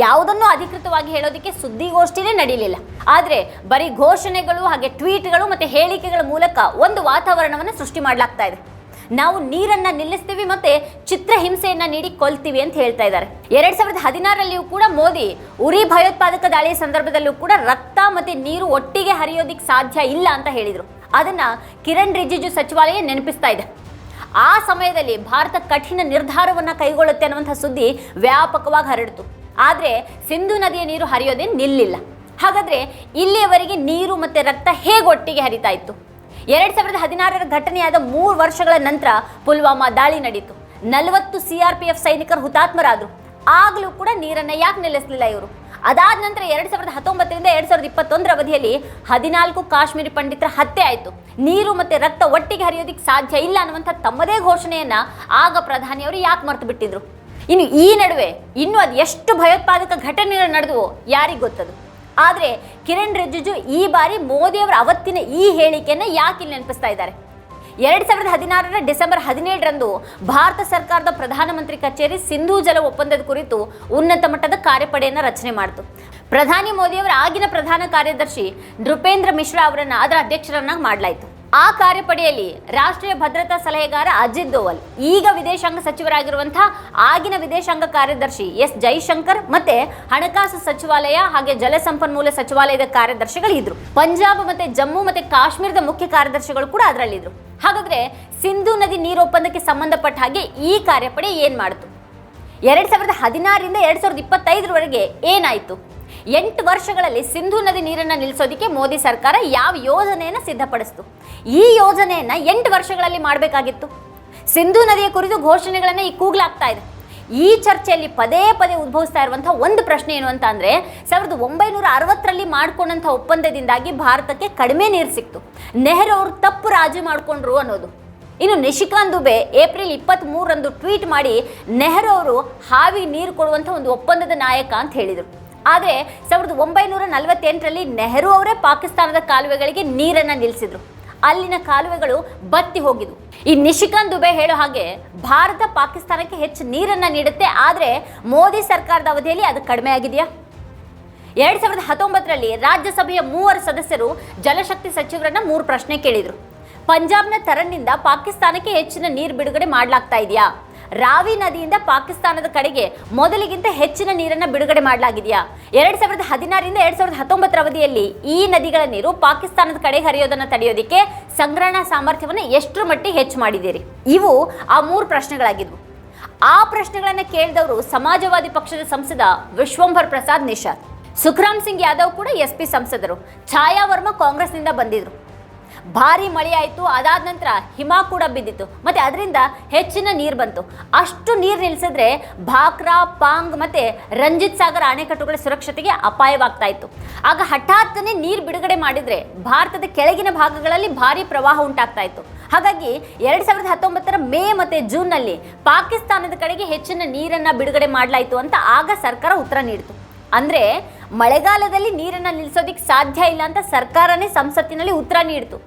ಯಾವುದನ್ನು ಅಧಿಕೃತವಾಗಿ ಹೇಳೋದಕ್ಕೆ ಸುದ್ದಿಗೋಷ್ಠಿನೇ ನಡೆಯಲಿಲ್ಲ ಆದರೆ ಬರೀ ಘೋಷಣೆಗಳು ಹಾಗೆ ಟ್ವೀಟ್ಗಳು ಮತ್ತು ಹೇಳಿಕೆಗಳ ಮೂಲಕ ಒಂದು ವಾತಾವರಣವನ್ನು ಸೃಷ್ಟಿ ಮಾಡಲಾಗ್ತಾ ಇದೆ. ನಾವು ನೀರನ್ನ ನಿಲ್ಲಿಸ್ತೀವಿ ಮತ್ತೆ ಚಿತ್ರಹಿಂಸೆಯನ್ನ ನೀಡಿ ಕೊಲ್ತೀವಿ ಅಂತ ಹೇಳ್ತಾ ಇದ್ದಾರೆ. ಎರಡ್ ಸಾವಿರದ ಹದಿನಾರಲ್ಲಿಯೂ ಕೂಡ ಮೋದಿ ಉರಿ ಭಯೋತ್ಪಾದಕ ದಾಳಿಯ ಸಂದರ್ಭದಲ್ಲೂ ಕೂಡ ರಕ್ತ ಮತ್ತೆ ನೀರು ಒಟ್ಟಿಗೆ ಹರಿಯೋದಿಕ್ ಸಾಧ್ಯ ಇಲ್ಲ ಅಂತ ಹೇಳಿದ್ರು. ಅದನ್ನ ಕಿರಣ್ ರಿಜಿಜು ಸಚಿವಾಲಯ ನೆನಪಿಸ್ತಾ ಇದೆ. ಆ ಸಮಯದಲ್ಲಿ ಭಾರತ ಕಠಿಣ ನಿರ್ಧಾರವನ್ನ ಕೈಗೊಳ್ಳುತ್ತೆ ಅನ್ನುವಂಥ ಸುದ್ದಿ ವ್ಯಾಪಕವಾಗಿ ಹರಡಿತು. ಆದರೆ ಸಿಂಧು ನದಿಯ ನೀರು ಹರಿಯೋದೇ ನಿಲ್ಲಿಲ್ಲ. ಹಾಗಾದ್ರೆ ಇಲ್ಲಿಯವರೆಗೆ ನೀರು ಮತ್ತೆ ರಕ್ತ ಹೇಗೆ ಒಟ್ಟಿಗೆ ಹರಿತಾ ಇತ್ತು? ಎರಡ್ ಸಾವಿರದ ಹದಿನಾರರ ಘಟನೆಯಾದ ಮೂರು ವರ್ಷಗಳ ನಂತರ ಪುಲ್ವಾಮಾ ದಾಳಿ ನಡೀತು ನಲವತ್ತು ಸಿಆರ್ಪಿಎಫ್ ಸೈನಿಕರು ಹುತಾತ್ಮರಾದರು. ಆಗಲೂ ಕೂಡ ನೀರನ್ನು ಯಾಕೆ ನಿಲ್ಲಿಸಲಿಲ್ಲ ಇವರು? ಅದಾದ ನಂತರ ಎರಡ್ ಸಾವಿರದ ಹತ್ತೊಂಬತ್ತರಿಂದ ಎರಡ್ ಸಾವಿರದ ಇಪ್ಪತ್ತೊಂದರ ಅವಧಿಯಲ್ಲಿ ಹದಿನಾಲ್ಕು ಕಾಶ್ಮೀರಿ ಪಂಡಿತರ ಹತ್ಯೆ ಆಯಿತು. ನೀರು ಮತ್ತೆ ರಕ್ತ ಒಟ್ಟಿಗೆ ಹರಿಯೋದಿಕ್ಕೆ ಸಾಧ್ಯ ಇಲ್ಲ ಅನ್ನುವಂಥ ತಮ್ಮದೇ ಘೋಷಣೆಯನ್ನ ಆಗ ಪ್ರಧಾನಿಯವರು ಯಾಕೆ ಮರೆತು ಬಿಟ್ಟಿದ್ರು? ಇನ್ನು ಈ ನಡುವೆ, ಇನ್ನು ಅದು ಎಷ್ಟು ಭಯೋತ್ಪಾದಕ ಘಟನೆಗಳು ನಡೆದವು ಯಾರಿಗೆ ಗೊತ್ತದು? ಆದರೆ ಕಿರಣ್ ರಿಜಿಜು ಈ ಬಾರಿ ಮೋದಿಯವರ ಅವತ್ತಿನ ಈ ಹೇಳಿಕೆಯನ್ನು ಯಾಕೆ ಇಲ್ಲಿ ನೆನಪಿಸ್ತಾ ಇದ್ದಾರೆ? ಎರಡ್ ಸಾವಿರದ ಹದಿನಾರರ ಡಿಸೆಂಬರ್ ಹದಿನೇಳರಂದು ಭಾರತ ಸರ್ಕಾರದ ಪ್ರಧಾನಮಂತ್ರಿ ಕಚೇರಿ ಸಿಂಧೂ ಜಲ ಒಪ್ಪಂದದ ಕುರಿತು ಉನ್ನತ ಮಟ್ಟದ ಕಾರ್ಯಪಡೆಯನ್ನು ರಚನೆ ಮಾಡಿತು. ಪ್ರಧಾನಿ ಮೋದಿಯವರ ಆಗಿನ ಪ್ರಧಾನ ಕಾರ್ಯದರ್ಶಿ ನೃಪೇಂದ್ರ ಮಿಶ್ರಾ ಅವರನ್ನು ಅದರ ಅಧ್ಯಕ್ಷರನ್ನಾಗಿ ಮಾಡಲಾಯಿತು. ಆ ಕಾರ್ಯಪಡೆಯಲ್ಲಿ ರಾಷ್ಟ್ರೀಯ ಭದ್ರತಾ ಸಲಹೆಗಾರ ಅಜಿತ್ ದೋವಲ್, ಈಗ ವಿದೇಶಾಂಗ ಸಚಿವರಾಗಿರುವಂತಹ ಆಗಿನ ವಿದೇಶಾಂಗ ಕಾರ್ಯದರ್ಶಿ ಎಸ್ ಜೈಶಂಕರ್ ಮತ್ತೆ ಹಣಕಾಸು ಸಚಿವಾಲಯ ಹಾಗೆ ಜಲಸಂಪನ್ಮೂಲ ಸಚಿವಾಲಯದ ಕಾರ್ಯದರ್ಶಿಗಳು ಇದ್ರು ಪಂಜಾಬ್ ಮತ್ತೆ ಜಮ್ಮು ಮತ್ತೆ ಕಾಶ್ಮೀರದ ಮುಖ್ಯ ಕಾರ್ಯದರ್ಶಿಗಳು ಕೂಡ ಅದರಲ್ಲಿದ್ರು. ಹಾಗಾದ್ರೆ ಸಿಂಧು ನದಿ ನೀರು ಒಪ್ಪಂದಕ್ಕೆ ಸಂಬಂಧಪಟ್ಟ ಹಾಗೆ ಈ ಕಾರ್ಯಪಡೆ ಏನ್ ಮಾಡಿತು? ಎರಡ್ ಸಾವಿರದ ಹದಿನಾರರಿಂದ ಎರಡ್ ಸಾವಿರದ ಇಪ್ಪತ್ತೈದರವರೆಗೆ ಏನಾಯಿತು? ಎಂಟು ವರ್ಷಗಳಲ್ಲಿ ಸಿಂಧು ನದಿ ನೀರನ್ನು ನಿಲ್ಲಿಸೋದಕ್ಕೆ ಮೋದಿ ಸರ್ಕಾರ ಯಾವ ಯೋಜನೆಯನ್ನು ಸಿದ್ಧಪಡಿಸ್ತು? ಈ ಯೋಜನೆಯನ್ನು ಎಂಟು ವರ್ಷಗಳಲ್ಲಿ ಮಾಡಬೇಕಾಗಿತ್ತು. ಸಿಂಧು ನದಿಯ ಕುರಿತು ಘೋಷಣೆಗಳನ್ನು ಈ ಕೂಗ್ಲಾಗ್ತಾ ಇದೆ. ಈ ಚರ್ಚೆಯಲ್ಲಿ ಪದೇ ಪದೇ ಉದ್ಭವಿಸ್ತಾ ಇರುವಂಥ ಒಂದು ಪ್ರಶ್ನೆ ಏನು ಅಂತ ಅಂದ್ರೆ, ಸಾವಿರದ ಒಂಬೈನೂರ ಅರವತ್ತರಲ್ಲಿ ಮಾಡ್ಕೊಂಡಂಥ ಒಪ್ಪಂದದಿಂದಾಗಿ ಭಾರತಕ್ಕೆ ಕಡಿಮೆ ನೀರು ಸಿಕ್ತು. ನೆಹರು ಅವರು ತಪ್ಪು ರಾಜಿ ಮಾಡಿಕೊಂಡ್ರು ಅನ್ನೋದು. ಇನ್ನು ನಿಶಿಕಾಂತ್ ದುಬೆ ಏಪ್ರಿಲ್ ಇಪ್ಪತ್ತ್ ಮೂರರಂದು ಟ್ವೀಟ್ ಮಾಡಿ ನೆಹರು ಅವರು ಹಾವಿ ನೀರು ಕೊಡುವಂಥ ಒಂದು ಒಪ್ಪಂದದ ನಾಯಕ ಅಂತ ಹೇಳಿದರು. ಆದರೆ ಸಾವಿರದ ಒಂಬೈನೂರ ನಲವತ್ತೆಂಟರಲ್ಲಿ ನೆಹರು ಅವರೇ ಪಾಕಿಸ್ತಾನದ ಕಾಲುವೆಗಳಿಗೆ ನೀರನ್ನು ನಿಲ್ಲಿಸಿದ್ರು. ಅಲ್ಲಿನ ಕಾಲುವೆಗಳು ಬತ್ತಿ ಹೋಗಿದ್ವು. ಈ ನಿಶಿಕಾಂತ್ ದುಬೆ ಹೇಳೋ ಹಾಗೆ ಭಾರತ ಪಾಕಿಸ್ತಾನಕ್ಕೆ ಹೆಚ್ಚು ನೀರನ್ನು ನೀಡುತ್ತೆ, ಆದರೆ ಮೋದಿ ಸರ್ಕಾರದ ಅವಧಿಯಲ್ಲಿ ಅದು ಕಡಿಮೆ ಆಗಿದೆಯಾ? ಎರಡು ಸಾವಿರದ ಹತ್ತೊಂಬತ್ತರಲ್ಲಿ ರಾಜ್ಯಸಭೆಯ ಮೂವರು ಸದಸ್ಯರು ಜಲಶಕ್ತಿ ಸಚಿವರನ್ನ ಮೂರು ಪ್ರಶ್ನೆ ಕೇಳಿದರು. ಪಂಜಾಬ್ನ ತರಣ್ಣಿಂದ ಪಾಕಿಸ್ತಾನಕ್ಕೆ ಹೆಚ್ಚಿನ ನೀರು ಬಿಡುಗಡೆ ಮಾಡಲಾಗ್ತಾ ಇದೆಯಾ? ರಾವಿ ನದಿಯಿಂದ ಪಾಕಿಸ್ತಾನದ ಕಡೆಗೆ ಮೊದಲಿಗಿಂತ ಹೆಚ್ಚಿನ ನೀರನ್ನು ಬಿಡುಗಡೆ ಮಾಡಲಾಗಿದೆಯಾ? ಎರಡ್ ಸಾವಿರದ ಹದಿನಾರರಿಂದ ಎರಡ್ ಸಾವಿರದ ಹತ್ತೊಂಬತ್ತರ ಅವಧಿಯಲ್ಲಿ ಈ ನದಿಗಳ ನೀರು ಪಾಕಿಸ್ತಾನದ ಕಡೆ ಹರಿಯೋದನ್ನು ತಡೆಯೋದಕ್ಕೆ ಸಂಗ್ರಹಣಾ ಸಾಮರ್ಥ್ಯವನ್ನು ಎಷ್ಟರ ಮಟ್ಟಿಗೆ ಹೆಚ್ಚು ಮಾಡಿದ್ದೀರಿ? ಇವು ಆ ಮೂರು ಪ್ರಶ್ನೆಗಳಾಗಿದ್ವು. ಆ ಪ್ರಶ್ನೆಗಳನ್ನು ಕೇಳಿದವರು ಸಮಾಜವಾದಿ ಪಕ್ಷದ ಸಂಸದ ವಿಶ್ವಂಭರ್ ಪ್ರಸಾದ್ ನಿಷಾದ್ ಸುಖರಾಮ್ ಸಿಂಗ್ ಯಾದವ್ ಕೂಡ ಎಸ್ ಪಿ ಸಂಸದರು. ಛಾಯಾ ವರ್ಮಾ ಕಾಂಗ್ರೆಸ್ನಿಂದ ಬಂದಿದ್ರು. ಭಾರಿ ಮಳೆ ಆಯಿತು ಅದಾದ ನಂತರ ಹಿಮ ಕೂಡ ಬಿದ್ದಿತ್ತು. ಮತ್ತು ಅದರಿಂದ ಹೆಚ್ಚಿನ ನೀರು ಬಂತು. ಅಷ್ಟು ನೀರು ನಿಲ್ಲಿಸಿದ್ರೆ ಭಾಕ್ರಾ, ಪಾಂಗ್ ಮತ್ತು ರಂಜಿತ್ ಸಾಗರ್ ಅಣೆಕಟ್ಟುಗಳ ಸುರಕ್ಷತೆಗೆ ಅಪಾಯವಾಗ್ತಾ ಇತ್ತು. ಆಗ ಹಠಾತ್ತನೆ ನೀರು ಬಿಡುಗಡೆ ಮಾಡಿದರೆ ಭಾರತದ ಕೆಳಗಿನ ಭಾಗಗಳಲ್ಲಿ ಭಾರಿ ಪ್ರವಾಹ ಉಂಟಾಗ್ತಾ ಇತ್ತು. ಹಾಗಾಗಿ ಎರಡು ಸಾವಿರದ ಹತ್ತೊಂಬತ್ತರ ಮೇ ಮತ್ತು ಜೂನ್ನಲ್ಲಿ ಪಾಕಿಸ್ತಾನದ ಕಡೆಗೆ ಹೆಚ್ಚಿನ ನೀರನ್ನು ಬಿಡುಗಡೆ ಮಾಡಲಾಯಿತು ಅಂತ ಆಗ ಸರ್ಕಾರ ಉತ್ತರ ನೀಡಿತು. ಅಂದ್ರೆ ಮಳೆಗಾಲದಲ್ಲಿ ನೀರನ್ನ ನಿಲ್ಲಿಸೋದಿಕ್ ಸಾಧ್ಯ ಇಲ್ಲ ಅಂತ ಸರ್ಕಾರನೇ ಸಂಸತ್ತಿನಲ್ಲಿ ಉತ್ತರ ನೀಡಿತು.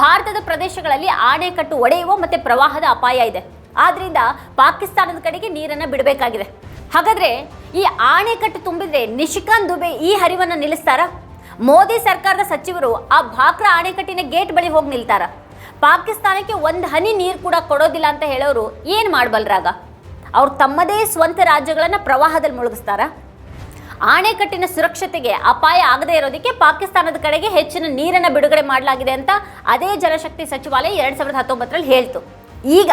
ಭಾರತದ ಪ್ರದೇಶಗಳಲ್ಲಿ ಆಣೆಕಟ್ಟು ಒಡೆಯುವ ಮತ್ತೆ ಪ್ರವಾಹದ ಅಪಾಯ ಇದೆ. ಆದ್ದರಿಂದ ಪಾಕಿಸ್ತಾನದ ಕಡೆಗೆ ನೀರನ್ನ ಬಿಡಬೇಕಾಗಿದೆ. ಹಾಗಾದ್ರೆ ಈ ಆಣೆಕಟ್ಟು ತುಂಬಿದ್ರೆ ನಿಶಿಕಾಂತ್ ದುಬೆ ಈ ಹರಿವನ್ನ ನಿಲ್ಲಿಸ್ತಾರ? ಮೋದಿ ಸರ್ಕಾರದ ಸಚಿವರು ಆ ಭಾಕ್ರ ಆಣೆಕಟ್ಟಿನ ಗೇಟ್ ಬಳಿ ಹೋಗಿ ನಿಲ್ತಾರ. ಪಾಕಿಸ್ತಾನಕ್ಕೆ ಒಂದು ಹನಿ ನೀರು ಕೂಡ ಕೊಡೋದಿಲ್ಲ ಅಂತ ಹೇಳೋರು ಏನು ಮಾಡಬಲ್ರಾಗ? ಅವ್ರು ತಮ್ಮದೇ ಸ್ವಂತ ರಾಜ್ಯಗಳನ್ನು ಪ್ರವಾಹದಲ್ಲಿ ಮುಳುಗಿಸ್ತಾರಾ? ಆಣೆಕಟ್ಟಿನ ಸುರಕ್ಷತೆಗೆ ಅಪಾಯ ಆಗದೇ ಇರೋದಕ್ಕೆ ಪಾಕಿಸ್ತಾನದ ಕಡೆಗೆ ಹೆಚ್ಚಿನ ನೀರನ್ನು ಬಿಡುಗಡೆ ಮಾಡಲಾಗಿದೆ ಅಂತ ಅದೇ ಜಲಶಕ್ತಿ ಸಚಿವಾಲಯ ಎರಡ್ ಸಾವಿರದ ಹತ್ತೊಂಬತ್ತರಲ್ಲಿ ಹೇಳ್ತು. ಈಗ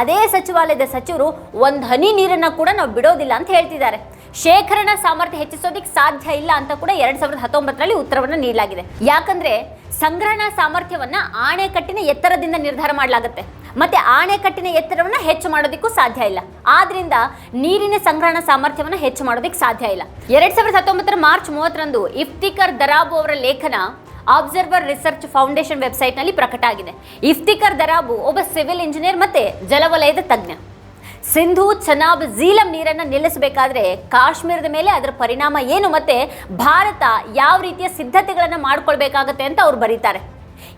ಅದೇ ಸಚಿವಾಲಯದ ಸಚಿವರು ಒಂದು ಹನಿ ನೀರನ್ನು ಕೂಡ ನಾವು ಬಿಡೋದಿಲ್ಲ ಅಂತ ಹೇಳ್ತಿದ್ದಾರೆ. ಶೇಖರಣಾ ಸಾಮರ್ಥ್ಯ ಹೆಚ್ಚಿಸೋದಕ್ಕೆ ಸಾಧ್ಯ ಇಲ್ಲ ಅಂತ ಕೂಡ ಎರಡ್ ಸಾವಿರದ ಹತ್ತೊಂಬತ್ತರಲ್ಲಿ ಉತ್ತರವನ್ನು ನೀಡಲಾಗಿದೆ. ಯಾಕಂದ್ರೆ ಸಂಗ್ರಹಣಾ ಸಾಮರ್ಥ್ಯವನ್ನ ಆಣೆಕಟ್ಟಿನ ಎತ್ತರದಿಂದ ನಿರ್ಧಾರ ಮಾಡಲಾಗುತ್ತೆ. ಮತ್ತೆ ಆಣೆಕಟ್ಟಿನ ಎತ್ತರವನ್ನ ಹೆಚ್ಚು ಮಾಡೋದಕ್ಕೂ ಸಾಧ್ಯ ಇಲ್ಲ. ಆದ್ರಿಂದ ನೀರಿನ ಸಂಗ್ರಹಣಾ ಸಾಮರ್ಥ್ಯವನ್ನ ಹೆಚ್ಚು ಮಾಡೋದಕ್ಕೆ ಸಾಧ್ಯ ಇಲ್ಲ. ಎರಡ್ ಸಾವಿರದ ಹತ್ತೊಂಬತ್ತರ ಮಾರ್ಚ್ ಮೂವತ್ತರಂದು ಇಫ್ತಿಕರ್ ದರಾಬು ಅವರ ಲೇಖನ ಆಬ್ಸರ್ವರ್ ರಿಸರ್ಚ್ ಫೌಂಡೇಶನ್ ವೆಬ್ಸೈಟ್ನಲ್ಲಿ ಪ್ರಕಟ ಆಗಿದೆ ಇಫ್ತಿಕರ್ ದರಾಬು ಒಬ್ಬ ಸಿವಿಲ್ ಇಂಜಿನಿಯರ್ ಮತ್ತೆ ಜಲವಲಯದ ತಜ್ಞ. ಸಿಂಧು ಚನಾಬ್ ಝೀಲಂ ನೀರನ್ನು ನಿಲ್ಲಿಸಬೇಕಾದ್ರೆ ಕಾಶ್ಮೀರದ ಮೇಲೆ ಅದರ ಪರಿಣಾಮ ಏನು ಮತ್ತೆ ಭಾರತ ಯಾವ ರೀತಿಯ ಸಿದ್ಧತೆಗಳನ್ನು ಮಾಡ್ಕೊಳ್ಬೇಕಾಗತ್ತೆ ಅಂತ ಅವ್ರು ಬರೀತಾರೆ.